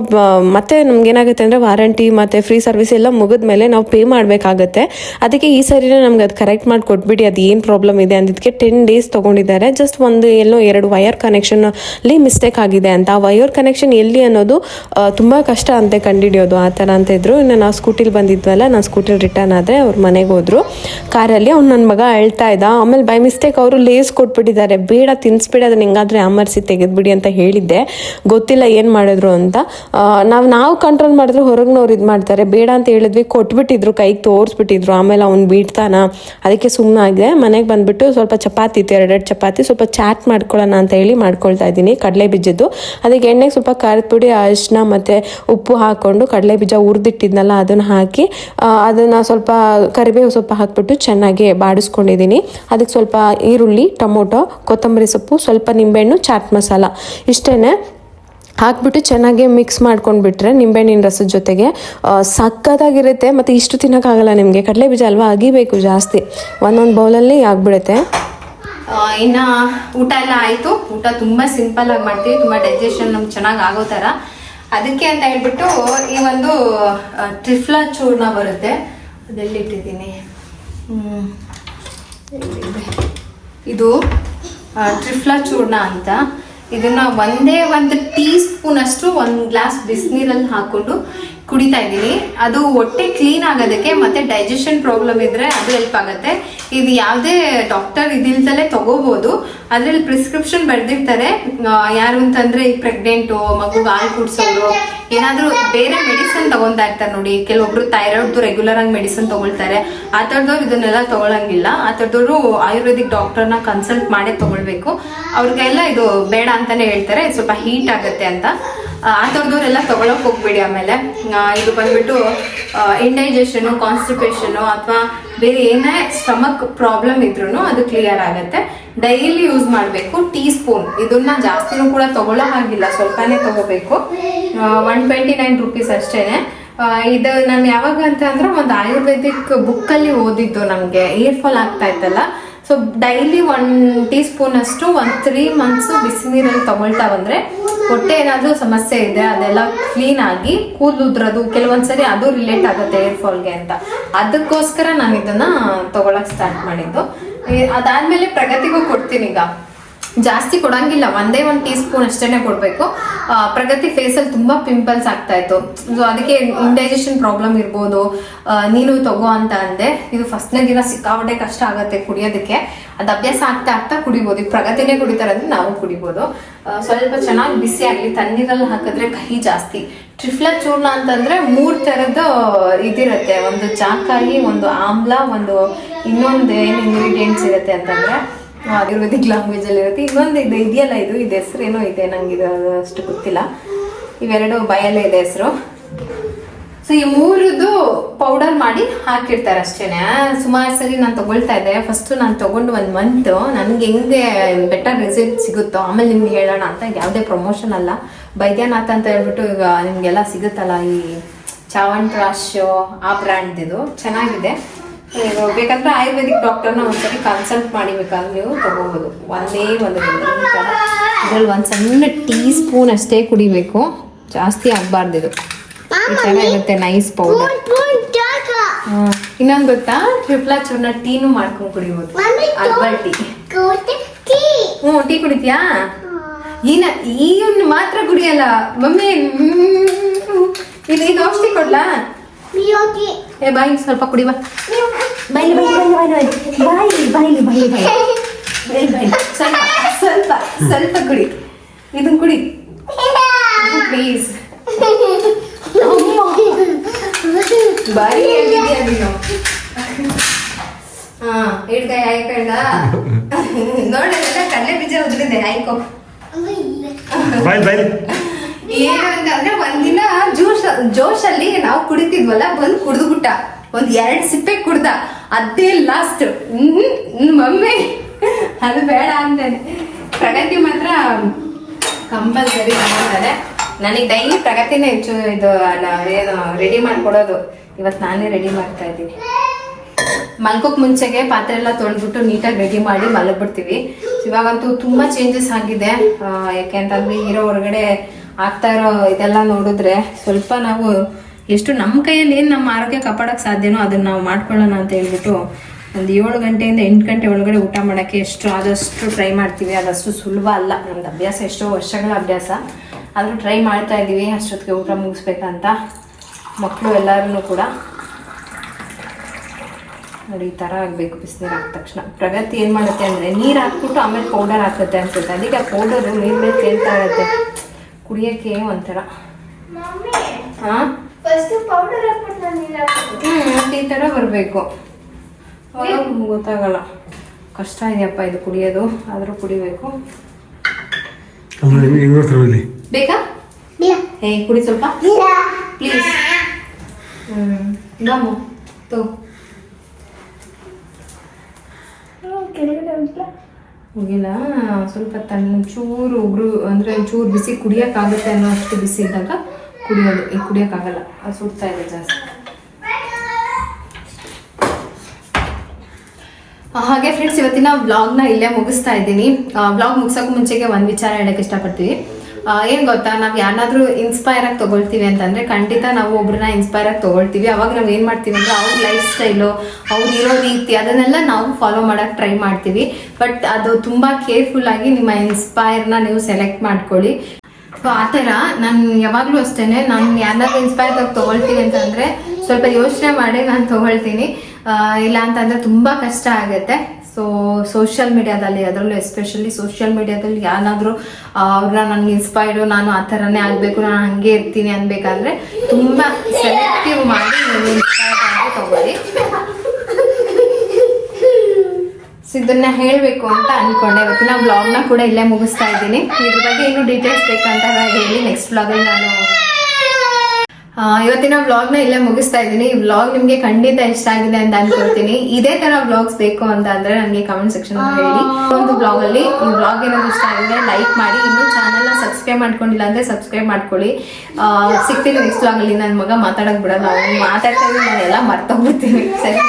ಮತ್ತೆ ನಮ್ಗೆ ಏನಾಗುತ್ತೆ ಅಂದರೆ ವಾರಂಟಿ ಮತ್ತು ಫ್ರೀ ಸರ್ವಿಸ್ ಎಲ್ಲ ಮುಗಿದ ಮೇಲೆ ನಾವು ಪೇ ಮಾಡಬೇಕಾಗತ್ತೆ. ಅದಕ್ಕೆ ಈ ಸರಿನೇ ನಮ್ಗೆ ಅದು ಕರೆಕ್ಟ್ ಮಾಡಿ ಕೊಟ್ಬಿಡಿ, ಅದು ಏನು ಪ್ರಾಬ್ಲಮ್ ಇದೆ ಅಂದಿದ್ದಕ್ಕೆ ಟೆನ್ ಡೇಸ್ ತೊಗೊಂಡಿದ್ದಾರೆ. ಜಸ್ಟ್ ಒಂದು ಎಲ್ಲೋ ಎರಡು ವಯರ್ ಕನೆಕ್ಷನಲ್ಲಿ ಮಿಸ್ಟೇಕ್ ಆಗಿದೆ ಅಂತ. ಆ ವಯರ್ ಕನೆಕ್ಷನ್ ಎಲ್ಲಿ ಅನ್ನೋದು ತುಂಬ ಕಷ್ಟ ಅಂತೆ ಕಂಡುಹಿಡಿಯೋದು ಆ ಥರ ಅಂತ ಇದ್ರು. ಇನ್ನು ನಾವು ಸ್ಕೂಟಿಲಿ ಬಂದಿದ್ವಲ್ಲ, ನಾನು ಸ್ಕೂಟಿಲಿ ರಿಟರ್ನ್ ಆದರೆ ಅವ್ರ ಮನೆಗೆ ಹೋದರು. ಕಾರಲ್ಲಿ ಅವ್ನು ನನ್ನ ಮಗ ಅಳ್ತಾ ಇದ್ದ. ಆಮೇಲೆ ಬೈ ಮಿಸ್ಟೇಕ್ ಅವರು ಲೇಸ್ ಕೊಟ್ಬಿಟ್ಟಿದ್ದಾರೆ. ಬೇಡ, ತಿನ್ಸ್ಬಿಡಿ, ಅದನ್ನ ಹೆಂಗಾದ್ರೆ ಆಮರ್ಸಿ ತೆಗೆದ್ಬಿಡಿ ಅಂತ ಹೇಳಿದ್ದೆ. ಗೊತ್ತಿಲ್ಲ ಏನು ಮಾಡಿದ್ರು ಅಂತ. ನಾವು ನಾವು ಕಂಟ್ರೋಲ್ ಮಾಡಿದ್ರೆ ಹೊರಗ್ನವ್ರು ಇದು ಮಾಡ್ತಾರೆ. ಬೇಡ ಅಂತ ಹೇಳಿದ್ವಿ, ಕೊಟ್ಬಿಟ್ಟಿದ್ರು, ಕೈಗೆ ತೋರಿಸ್ಬಿಟ್ಟಿದ್ರು. ಆಮೇಲೆ ಅವ್ನು ಬೀಡ್ತಾನ ಅದಕ್ಕೆ ಸುಮ್ಮನೆ ಆಗಿದೆ ಮನೆಗೆ ಬಂದ್ಬಿಟ್ಟು ಸ್ವಲ್ಪ ಚಪಾತಿ ಇತ್ತು, ಎರಡೆರಡು ಚಪಾತಿ, ಸ್ವಲ್ಪ ಚಾಟ್ ಮಾಡ್ಕೊಳ್ಳೋಣ ಅಂತ ಹೇಳಿ ಮಾಡ್ಕೊಳ್ತಾ ಇದ್ದೀನಿ, ಕಡಲೆ ಬೀಜದ್ದು. ಅದಕ್ಕೆ ಎಣ್ಣೆಗೆ ಸ್ವಲ್ಪ ಖಾರದ ಪುಡಿ, ಅರಿಶಿನ ಮತ್ತು ಉಪ್ಪು ಹಾಕ್ಕೊಂಡು ಕಡಲೆ ಬೀಜ ಹುರಿದಿಟ್ಟಿದ್ನಲ್ಲ, ಅದನ್ನು ಹಾಕಿ ಅದನ್ನು ಸ್ವಲ್ಪ ಕರಿಬೇವು ಸ್ವಲ್ಪ ಹಾಕ್ಬಿಟ್ಟು ಚೆನ್ನಾಗಿ ಬಾಡಿಸ್ಕೊಂಡಿದ್ದೀನಿ. ಅದಕ್ಕೆ ಸ್ವಲ್ಪ ಈರುಳ್ಳಿ, ಟೊಮೊಟೊ, ಕೊತ್ತಂಬರಿ ಸೊಪ್ಪು, ಸ್ವಲ್ಪ ನಿಂಬೆಹಣ್ಣು, ಚಾಟ್ ಮಸಾಲ. ಇಷ್ಟೇ ಹಾಕ್ಬಿಟ್ಟು ಚೆನ್ನಾಗಿ ಮಿಕ್ಸ್ ಮಾಡ್ಕೊಂಡ್ಬಿಟ್ರೆ ನಿಂಬೆಹಣ್ಣಿನ ರಸದ ಜೊತೆಗೆ ಸಕ್ಕತ್ತಾಗಿರುತ್ತೆ. ಮತ್ತು ಇಷ್ಟು ತಿನ್ನೋಕ್ಕಾಗಲ್ಲ ನಿಮಗೆ. ಕಡಲೆ ಬೀಜ ಅಲ್ವಾ? ಅಗಿಬೇಕು ಜಾಸ್ತಿ. ಒಂದೊಂದು ಬೌಲಲ್ಲಿ ಆಗ್ಬಿಡುತ್ತೆ. ಇನ್ನು ಊಟ ಎಲ್ಲ ಆಯಿತು. ಊಟ ತುಂಬ ಸಿಂಪಲ್ಲಾಗಿ ಮಾಡ್ತೀವಿ. ತುಂಬ ಡೈಜೆಷನ್ ನಮ್ಗೆ ಚೆನ್ನಾಗಿ ಆಗೋ ಥರ. ಅದಕ್ಕೆ ಅಂತ ಹೇಳ್ಬಿಟ್ಟು ಈ ಒಂದು ಟ್ರಿಫ್ಲಾ ಚೂರ್ಣ ಬರುತ್ತೆ. ಅದೆಲ್ಲಿಟ್ಟಿದ್ದೀನಿ? ಇದು ಟ್ರಿಫ್ಲಾ ಚೂರ್ಣ ಅಂತ. ಇದನ್ನ ಒಂದೇ ಒಂದು ಟೀ ಸ್ಪೂನ್ ಅಷ್ಟು ಒಂದು ಗ್ಲಾಸ್ ಬಿಸಿನೀರಲ್ಲಿ ಹಾಕೊಂಡು ಕುಡಿತಾ ಇದ್ದೀನಿ. ಅದು ಹೊಟ್ಟೆ ಕ್ಲೀನ್ ಆಗೋದಕ್ಕೆ ಮತ್ತೆ ಡೈಜೆಷನ್ ಪ್ರಾಬ್ಲಮ್ ಇದ್ರೆ ಅದು ಹೆಲ್ಪ್ ಆಗುತ್ತೆ. ಇದು ಯಾವುದೇ ಡಾಕ್ಟರ್ ಇದಿಲ್ದಲೇ ತಗೋಬಹುದು ಅದ್ರಲ್ಲಿ ಪ್ರಿಸ್ಕ್ರಿಪ್ಷನ್ ಬರೆದಿರ್ತಾರೆ. ಯಾರು ಅಂತಂದ್ರೆ ಈ ಪ್ರೆಗ್ನೆಂಟು ಮಗುಗೆ ಹಾಲು ಕುಡ್ಸೋರು, ಏನಾದ್ರೂ ಬೇರೆ ಮೆಡಿಸಿನ್ ತಗೊಂತಾ ಇರ್ತಾರೆ ನೋಡಿ. ಕೆಲವೊಬ್ರು ಥೈರಾಯ್ಡ್ದು ರೆಗ್ಯುಲರ್ ಆಗಿ ಮೆಡಿಸಿನ್ ತಗೊಳ್ತಾರೆ. ಆ ಥರದವ್ರು ಇದನ್ನೆಲ್ಲ ತಗೊಳಂಗಿಲ್ಲ. ಆ ಥರದವರು ಆಯುರ್ವೇದಿಕ್ ಡಾಕ್ಟರ್ನ ಕನ್ಸಲ್ಟ್ ಮಾಡೇ ತಗೊಳ್ಬೇಕು. ಅವ್ರಿಗೆಲ್ಲ ಇದು ಬೇಡ ಅಂತಾನೆ ಹೇಳ್ತಾರೆ. ಸ್ವಲ್ಪ ಹೀಟ್ ಆಗುತ್ತೆ ಅಂತ. ಆ ಥರದವರೆಲ್ಲ ತಗೊಳಕ್ ಹೋಗ್ಬೇಡಿ ಆಮೇಲೆ. ಇದು ಬಂದ್ಬಿಟ್ಟು ಇಂಡೈಜೆಷನು ಕಾನ್ಸ್ಟಿಪೇಷನು ಅಥವಾ ಬೇರೆ ಏನೇ ಸ್ಟಮಕ್ ಪ್ರಾಬ್ಲಮ್ ಇದ್ರೂ ಅದು ಕ್ಲಿಯರ್ ಆಗುತ್ತೆ. ಡೈಲಿ ಯೂಸ್ ಮಾಡಬೇಕು ಟೀ ಸ್ಪೂನ್ ಇದನ್ನ ಜಾಸ್ತಿನೂ ಕೂಡ ತಗೊಳ್ಳೋ ಹಾಗಿಲ್ಲ, ಸ್ವಲ್ಪನೇ ತಗೋಬೇಕು. ಒನ್ ಟ್ವೆಂಟಿ ನೈನ್ ರುಪೀಸ್ ಅಷ್ಟೇನೆ. ಇದು ನಾನು ಯಾವಾಗ ಅಂತ ಅಂದ್ರೆ ಒಂದು ಆಯುರ್ವೇದಿಕ್ ಬುಕ್ಕಲ್ಲಿ ಓದಿದ್ದು ನಮಗೆ ಏರ್ ಫಾಲ್ ಆಗ್ತಾ ಇತ್ತಲ್ಲ. So daily one teaspoon ಅಷ್ಟು, ಒಂದು ತ್ರೀ ಮಂತ್ಸ್ ಬಿಸಿನೀರಲ್ಲಿ ತಗೊಳ್ತಾ ಬಂದ್ರೆ ಹೊಟ್ಟೆ ಏನಾದರೂ ಸಮಸ್ಯೆ ಇದೆ, ಅದೆಲ್ಲ ಕ್ಲೀನ್ ಆಗಿ ಕೂದಲು ಉದ್ರೋದು ಕೆಲವೊಂದ್ಸರಿ ಅದು ರಿಲೇಟ್ ಆಗುತ್ತೆ ಏರ್ ಫಾಲ್ಗೆ ಅಂತ. ಅದಕ್ಕೋಸ್ಕರ ನಾನು ಇದನ್ನ ತಗೊಳಕ್ ಸ್ಟಾರ್ಟ್ ಮಾಡಿದ್ದು. ಅದಾದ್ಮೇಲೆ ಪ್ರಗತಿಗೂ ಕೊಡ್ತೀನಿ ಈಗ. ಜಾಸ್ತಿ ಕೊಡಂಗಿಲ್ಲ, ಒಂದೇ ಒಂದು ಟೀ ಸ್ಪೂನ್ ಅಷ್ಟೇ ಕೊಡಬೇಕು ಪ್ರಗತಿ ಫೇಸಲ್ಲಿ ತುಂಬ ಪಿಂಪಲ್ಸ್ ಆಗ್ತಾ ಇತ್ತು. ಸೊ ಅದಕ್ಕೆ ಇಂಡೈಜೆಷನ್ ಪ್ರಾಬ್ಲಮ್ ಇರ್ಬೋದು. ನೀನು ತಗೋ ಅಂತ ಅಂದೆ. ಇದು ಫಸ್ಟ್ನೇ ದಿನ ಸಿಕ್ಕಾಪಟ್ಟೆ ಕಷ್ಟ ಆಗುತ್ತೆ ಕುಡಿಯೋದಕ್ಕೆ. ಅದು ಅಭ್ಯಾಸ ಆಗ್ತಾ ಆಗ್ತಾ ಕುಡಿಬೋದು. ಈಗ ಪ್ರಗತಿನೇ ಕುಡಿತಾರೆ ನಾವು ಕುಡಿಬೋದು. ಸ್ವಲ್ಪ ಚೆನ್ನಾಗಿ ಬಿಸಿ ಆಗಲಿ, ತಣ್ಣೀರಲ್ಲಿ ಹಾಕಿದ್ರೆ ಕಹಿ ಜಾಸ್ತಿ. ಟ್ರಿಫ್ಲ ಚೂರ್ಣ ಅಂತಂದ್ರೆ ಮೂರು ಥರದ ಇದಿರುತ್ತೆ. ಒಂದು ಜಾಕಾಯಿ, ಒಂದು ಆಮ್ಲ, ಒಂದು ಇನ್ನೊಂದು ಏನು ಇಂಗ್ರೀಡಿಯೆಂಟ್ಸ್ ಇರುತ್ತೆ ಅಂತಂದ್ರೆ ಆಯುರ್ವೇದಿಕ್ ಲ್ಯಾಂಗ್ವೇಜ್ ಅಲ್ಲಿ ಇರುತ್ತೆ. ಇನ್ನೊಂದು ಇದು ಇದೆಯಲ್ಲ, ಇದು ಇದು ಹೆಸರೇನೋ ಇದೆ, ನಂಗೆ ಇದು ಅಷ್ಟು ಗೊತ್ತಿಲ್ಲ. ಇವೆರಡು ಬಯಲೇ ಇದೆ ಹೆಸರು. ಸೊ ಈ ಮೂರದ್ದು ಪೌಡರ್ ಮಾಡಿ ಹಾಕಿರ್ತಾರೆ ಅಷ್ಟೇನೆ. ಸುಮಾರು ಸರಿ ನಾನು ತಗೊಳ್ತಾ ಇದ್ದೆ. ಫಸ್ಟ್ ನಾನು ತಗೊಂಡು ಒಂದು ಮಂತ್ ನನಗೆ ಹೆಂಗೆ ಬೆಟರ್ ರಿಸಲ್ಟ್ ಸಿಗುತ್ತೋ, ಆಮೇಲೆ ನಿಮ್ಗೆ ಹೇಳೋಣ ಅಂತ ಯಾವುದೇ ಪ್ರಮೋಷನ್ ಅಲ್ಲ. ಬೈದ್ಯನಾಥ್ ಅಂತ ಹೇಳ್ಬಿಟ್ಟು ಈಗ ನಿಮಗೆಲ್ಲ ಸಿಗುತ್ತಲ್ಲ ಈ ಚಾವಂಟ್ರಾಶ್ ಆ ಬ್ರ್ಯಾಂಡ್ ಇದು. ಚೆನ್ನಾಗಿದೆ. ಬೇಕಂದ್ರೆ ಆಯುರ್ವೇದಿಕ್ ಡಾಕ್ಟರ್ನ ಒಂದ್ಸರಿ ಕನ್ಸಲ್ಟ್ ಮಾಡಿ ಬೇಕಾದ್ರೆ ನೀವು ತಗೋಬೋದು. ಒಂದೇ ಒಂದು ಇದ್ರಲ್ಲಿ ಒಂದು ಸಣ್ಣ ಟೀ ಸ್ಪೂನ್ ಅಷ್ಟೇ ಕುಡಿಬೇಕು. ಜಾಸ್ತಿ ಆಗಬಾರ್ದು ಇದು. ಈ ಥರ ಇರುತ್ತೆ ನೈಸ್ ಪೌಡರ್. ಇನ್ನೊಂದು ಗೊತ್ತಾ? ಟ್ರಿಪ್ಲಾ ಚೂರ್ನ ಟೀನು ಮಾಡ್ಕೊಂಡು ಕುಡಿಬೋದು. Herbal tea. ಹ್ಞೂ ಟೀ ಕುಡಿತೀಯಾ? ಈನ ಈ ಒಂದು ಮಾತ್ರ ಕುಡಿಯಲ್ಲ. ಮಮ್ಮಿ ಇದು ಇದು ಔಷಧಿ ಕೊಡ್ಲಾ. ಏ ಬಾಯಿ ಸ್ವಲ್ಪ ಕುಡಿ ಬಾ. ಬೈಲಿ ಬೈಲಿ ಬಾಯಿ ಬಾಯ್ ಬಾಯ್ ಬಾಯಿ ಬಾಯಿ ಬಾಯ್ ಬಾಯ್ ಬಾಯ್ ಸ್ವಲ್ಪ ಸ್ವಲ್ಪ ಸ್ವಲ್ಪ ಕುಡಿ. ಇದನ್ನ ಕುಡಿ. ಪ್ಲೀಸ್. ಬಾಯಿ ಆಗಿದ್ಯಾ ನೀನು? ಹಾ ಹಿಡ್ಕೈ ಆಯ್ಕಂಡ ನೋಡಿದ್ರೆ ಕಡಲೆ ಬೀಜ ಉದುರಿದೆ ಆಯ್ಕೋ. ಬಾಯ್ ಬಾಯ್ ಏನು ಅಂದ್ರೆ ಒಂದಿನ ಜ್ಯೂಸ್ ಜೋಶಲ್ಲಿ ನಾವು ಕುಡಿತಿದ್ವಲ್ಲ, ಬಂದು ಕುಡ್ದುಬಿಟ್ಟ. ಒಂದ್ ಎರಡ್ ಸಿಪ್ಪೆ ಕುಡ್ದ. ಅದೇ ಲಾಸ್ಟ್ ಮಮ್ಮಿ. ಅದು ಬೇಡ ಅಂತಾನೆ ಪ್ರಗತಿ ಮಾತ್ರ ಕಂಪಲ್ಸರಿ ಮಾಡ್ತಾರೆ. ನನಗೆ ಡೈಲಿ ಪ್ರಗತಿನೇ ಹೆಚ್ಚು ಇದು ಏನು ರೆಡಿ ಮಾಡ್ಕೊಡೋದು. ಇವತ್ತು ನಾನೇ ರೆಡಿ ಮಾಡ್ತಾ ಇದ್ದೀನಿ. ಮಲ್ಕೋಕ್ ಮುಂಚೆಗೆ ಪಾತ್ರೆ ಎಲ್ಲ ತೊಳೆದ್ಬಿಟ್ಟು ನೀಟಾಗಿ ರೆಡಿ ಮಾಡಿ ಮಲಗ್ಬಿಡ್ತೀವಿ. ಇವಾಗಂತೂ ತುಂಬಾ ಚೇಂಜಸ್ ಆಗಿದೆ. ಯಾಕೆ ಅಂತಂದ್ರೆ ಇರೋ ಹೊರಗಡೆ ಆಗ್ತಾ ಇರೋ ಇದೆಲ್ಲ ನೋಡಿದ್ರೆ ಸ್ವಲ್ಪ ನಾವು ಎಷ್ಟು ನಮ್ಮ ಕೈಯಲ್ಲಿ ಏನು ನಮ್ಮ ಆರೋಗ್ಯ ಕಾಪಾಡೋಕೆ ಸಾಧ್ಯನೋ ಅದನ್ನ ನಾವು ಮಾಡ್ಕೊಳ್ಳೋಣ ಅಂತ ಹೇಳ್ಬಿಟ್ಟು ಒಂದು ಏಳು ಗಂಟೆಯಿಂದ ಎಂಟು ಗಂಟೆ ಒಳಗಡೆ ಊಟ ಮಾಡೋಕ್ಕೆ ಎಷ್ಟು ಆದಷ್ಟು ಟ್ರೈ ಮಾಡ್ತೀವಿ. ಅದಷ್ಟು ಸುಲಭ ಅಲ್ಲ. ನಮ್ದು ಅಭ್ಯಾಸ ಎಷ್ಟೋ ವರ್ಷಗಳ ಅಭ್ಯಾಸ. ಆದರೂ ಟ್ರೈ ಮಾಡ್ತಾ ಇದ್ದೀವಿ ಅಷ್ಟೊತ್ತಿಗೆ ಊಟ ಮುಗಿಸ್ಬೇಕಂತ ಮಕ್ಕಳು ಎಲ್ಲರೂ ಕೂಡ. ನೋಡಿ, ಈ ಥರ ಆಗಬೇಕು. ಬಿಸಿನೀರು ಹಾಕಿದ ತಕ್ಷಣ. ಪ್ರಗತಿ ಏನು ಮಾಡುತ್ತೆ ಅಂದರೆ ನೀರು ಹಾಕ್ಬಿಟ್ಟು ಆಮೇಲೆ ಪೌಡರ್ ಹಾಕುತ್ತೆ ಅನ್ಸುತ್ತೆ. ಅದಕ್ಕೆ ಆ ಪೌಡರು ನೀರು ಮೇಲೆ ತೇಲ್ತಾ ಇರುತ್ತೆ. ಕುಡಿಯೋಕ್ಕೆ ಒಂಥರ. ಹಾಂ ಈ ಥರ ಬರಬೇಕು. ಅವಾಗ ಗೊತ್ತಾಗಲ್ಲ. ಕಷ್ಟ ಇದೆಯಪ್ಪ ಇದು ಕುಡಿಯೋದು. ಆದರೂ ಕುಡಿಬೇಕು. ಬೇಕಾ? ಏ ಹೇ ಕುಡಿ ಸ್ವಲ್ಪ. ಪ್ಲೀಸ್. ಹ್ಞೂ ಗಮ್ಮು ತಗೋ. ಕೆಳಗಡೆ ಉಂಟಾ ಮುಗಿಲ್ಲ ಸ್ವಲ್ಪ ತಣ್ಣ ಚೂರು ಉಗುರು, ಅಂದರೆ ಚೂರು ಬಿಸಿ ಕುಡಿಯೋಕ್ಕಾಗುತ್ತೆ ಅನ್ನೋ ಅಷ್ಟು ಬಿಸಿ ಇದ್ದಾಗ ಕುಡಿಯೋದು ಈಗ ಕುಡಿಯೋಕ್ಕಾಗಲ್ಲ. ಅದು ಸುಡ್ತಾ ಇದೆ ಜಾಸ್ತಿ. ಹಾಗೆ ಫ್ರೆಂಡ್ಸ್ ಇವತ್ತಿನ ವ್ಲಾಗ್ನ ಇಲ್ಲೇ ಮುಗಿಸ್ತಾ ಇದ್ದೀನಿ. ವ್ಲಾಗ್ ಮುಗಿಸೋಕೆ ಮುಂಚೆಗೆ ಒಂದು ವಿಚಾರ ಹೇಳೋಕ್ಕೆ ಇಷ್ಟಪಡ್ತೀವಿ. ಏನು ಗೊತ್ತಾ? ನಾವು ಯಾರನ್ನಾದ್ರೂ ಇನ್ಸ್ಪೈರ್ ಆಗಿ ತೊಗೊಳ್ತೀವಿ ಅಂತಂದರೆ ಖಂಡಿತ ನಾವು ಒಬ್ರನ್ನ ಇನ್ಸ್ಪೈರ್ ಆಗಿ ತೊಗೊಳ್ತೀವಿ. ಅವಾಗ ನಾವು ಏನು ಮಾಡ್ತೀವಿ ಅಂದರೆ ಅವ್ರ ಲೈಫ್ ಸ್ಟೈಲು ಅವ್ರು ಇರೋ ರೀತಿ ಅದನ್ನೆಲ್ಲ ನಾವು ಫಾಲೋ ಮಾಡೋಕ್ಕೆ ಟ್ರೈ ಮಾಡ್ತೀವಿ. ಬಟ್ ಅದು ತುಂಬ ಕೇರ್ಫುಲ್ ಆಗಿ ನಿಮ್ಮ ಇನ್ಸ್ಪೈರ್ನ ನೀವು ಸೆಲೆಕ್ಟ್ ಮಾಡ್ಕೊಳ್ಳಿ. ಸೊ ಆ ಥರ ನಾನು ಯಾವಾಗಲೂ ಅಷ್ಟೇ ನಾನು ಯಾರನ್ನಾದ್ರೂ ಇನ್ಸ್ಪೈರ್ ಆಗಿ ತೊಗೊಳ್ತೀನಿ ಅಂತಂದರೆ ಸ್ವಲ್ಪ ಯೋಚನೆ ಮಾಡಿ ನಾನು ತೊಗೊಳ್ತೀನಿ. ಇಲ್ಲ ಅಂತಂದರೆ ತುಂಬ ಕಷ್ಟ ಆಗುತ್ತೆ. ಸೊ ಸೋಷಿಯಲ್ ಮೀಡಿಯಾದಲ್ಲಿ ಅದರಲ್ಲೂ ಎಸ್ಪೆಷಲಿ ಸೋಷಿಯಲ್ ಮೀಡಿಯಾದಲ್ಲಿ ಯಾರಾದರೂ ಅವ್ರನ್ನ ನನಗೆ ಇನ್ಸ್ಪೈರ್ಡು ನಾನು ಆ ಥರನೇ ಆಗಬೇಕು, ನಾನು ಹಾಗೆ ಇರ್ತೀನಿ ಅನ್ಬೇಕಾದ್ರೆ ತುಂಬ ಸೆಲೆಕ್ಟಿವ್ ಮಾಡಿ ನೀವು ಇನ್ಸ್ಪೈರ್ ಆಗಿ ತಗೊಳ್ಳಿ. ಸೊ ಇದನ್ನ ಹೇಳಬೇಕು ಅಂತ ಅನ್ಕೊಂಡೆ. ಇವತ್ತಿನ ಬ್ಲಾಗ್ನ ಕೂಡ ಇಲ್ಲೇ ಮುಗಿಸ್ತಾ ಇದ್ದೀನಿ. ಇದ್ರ ಬಗ್ಗೆ ಏನು ಡೀಟೇಲ್ಸ್ ಬೇಕಂತ ಹೇಳಿ ನೆಕ್ಸ್ಟ್ ಬ್ಲಾಗಲ್ಲಿ ನಾನು ಇವತ್ತಿನ ವ್ಲಾಗ್ನ ಇಲ್ಲೇ ಮುಗಿಸ್ತಾ ಇದ್ದೀನಿ. ಈ ವ್ಲಾಗ್ ನಿಮಗೆ ಖಂಡಿತ ಇಷ್ಟ ಆಗಿದೆ ಅಂತ ಅನ್ಕೊಳ್ತೀನಿ. ಇದೇ ತರ ವ್ಲಾಗ್ಸ್ ಬೇಕು ಅಂತ ಅಂದ್ರೆ ನನಗೆ ಕಮೆಂಟ್ ಸೆಕ್ಷನ್ ಹೇಳಿ. ಒಂದು ಬ್ಲಾಗ್ ಅಲ್ಲಿ. ಈ ವ್ಲಾಗ್ ಏನಾದ್ರು ಇಷ್ಟ ಆಗಿದೆ ಲೈಕ್ ಮಾಡಿ. ಇನ್ನು ಚಾನಲ್ನ ಸಬ್ಸ್ಕ್ರೈಬ್ ಮಾಡ್ಕೊಂಡಿಲ್ಲ ಅಂದ್ರೆ ಸಬ್ಸ್ಕ್ರೈಬ್ ಮಾಡ್ಕೊಳ್ಳಿ. ಸಿಗ್ತೀನಿ ನೆಕ್ಸ್ಟ್ ವ್ಲಾಗ್ ಅಲ್ಲಿ. ನನ್ನ ಮಗ ಮಾತಾಡಕ್ ಬಿಡಲ್ಲ. ಅವ್ನು ಮಾತಾಡ್ತಾ ಇದ್ದೀನಿ ನಾನೆಲ್ಲ ಮರ್ತೋಗ್ಬಿಡ್ತೀನಿ. ಸರಿ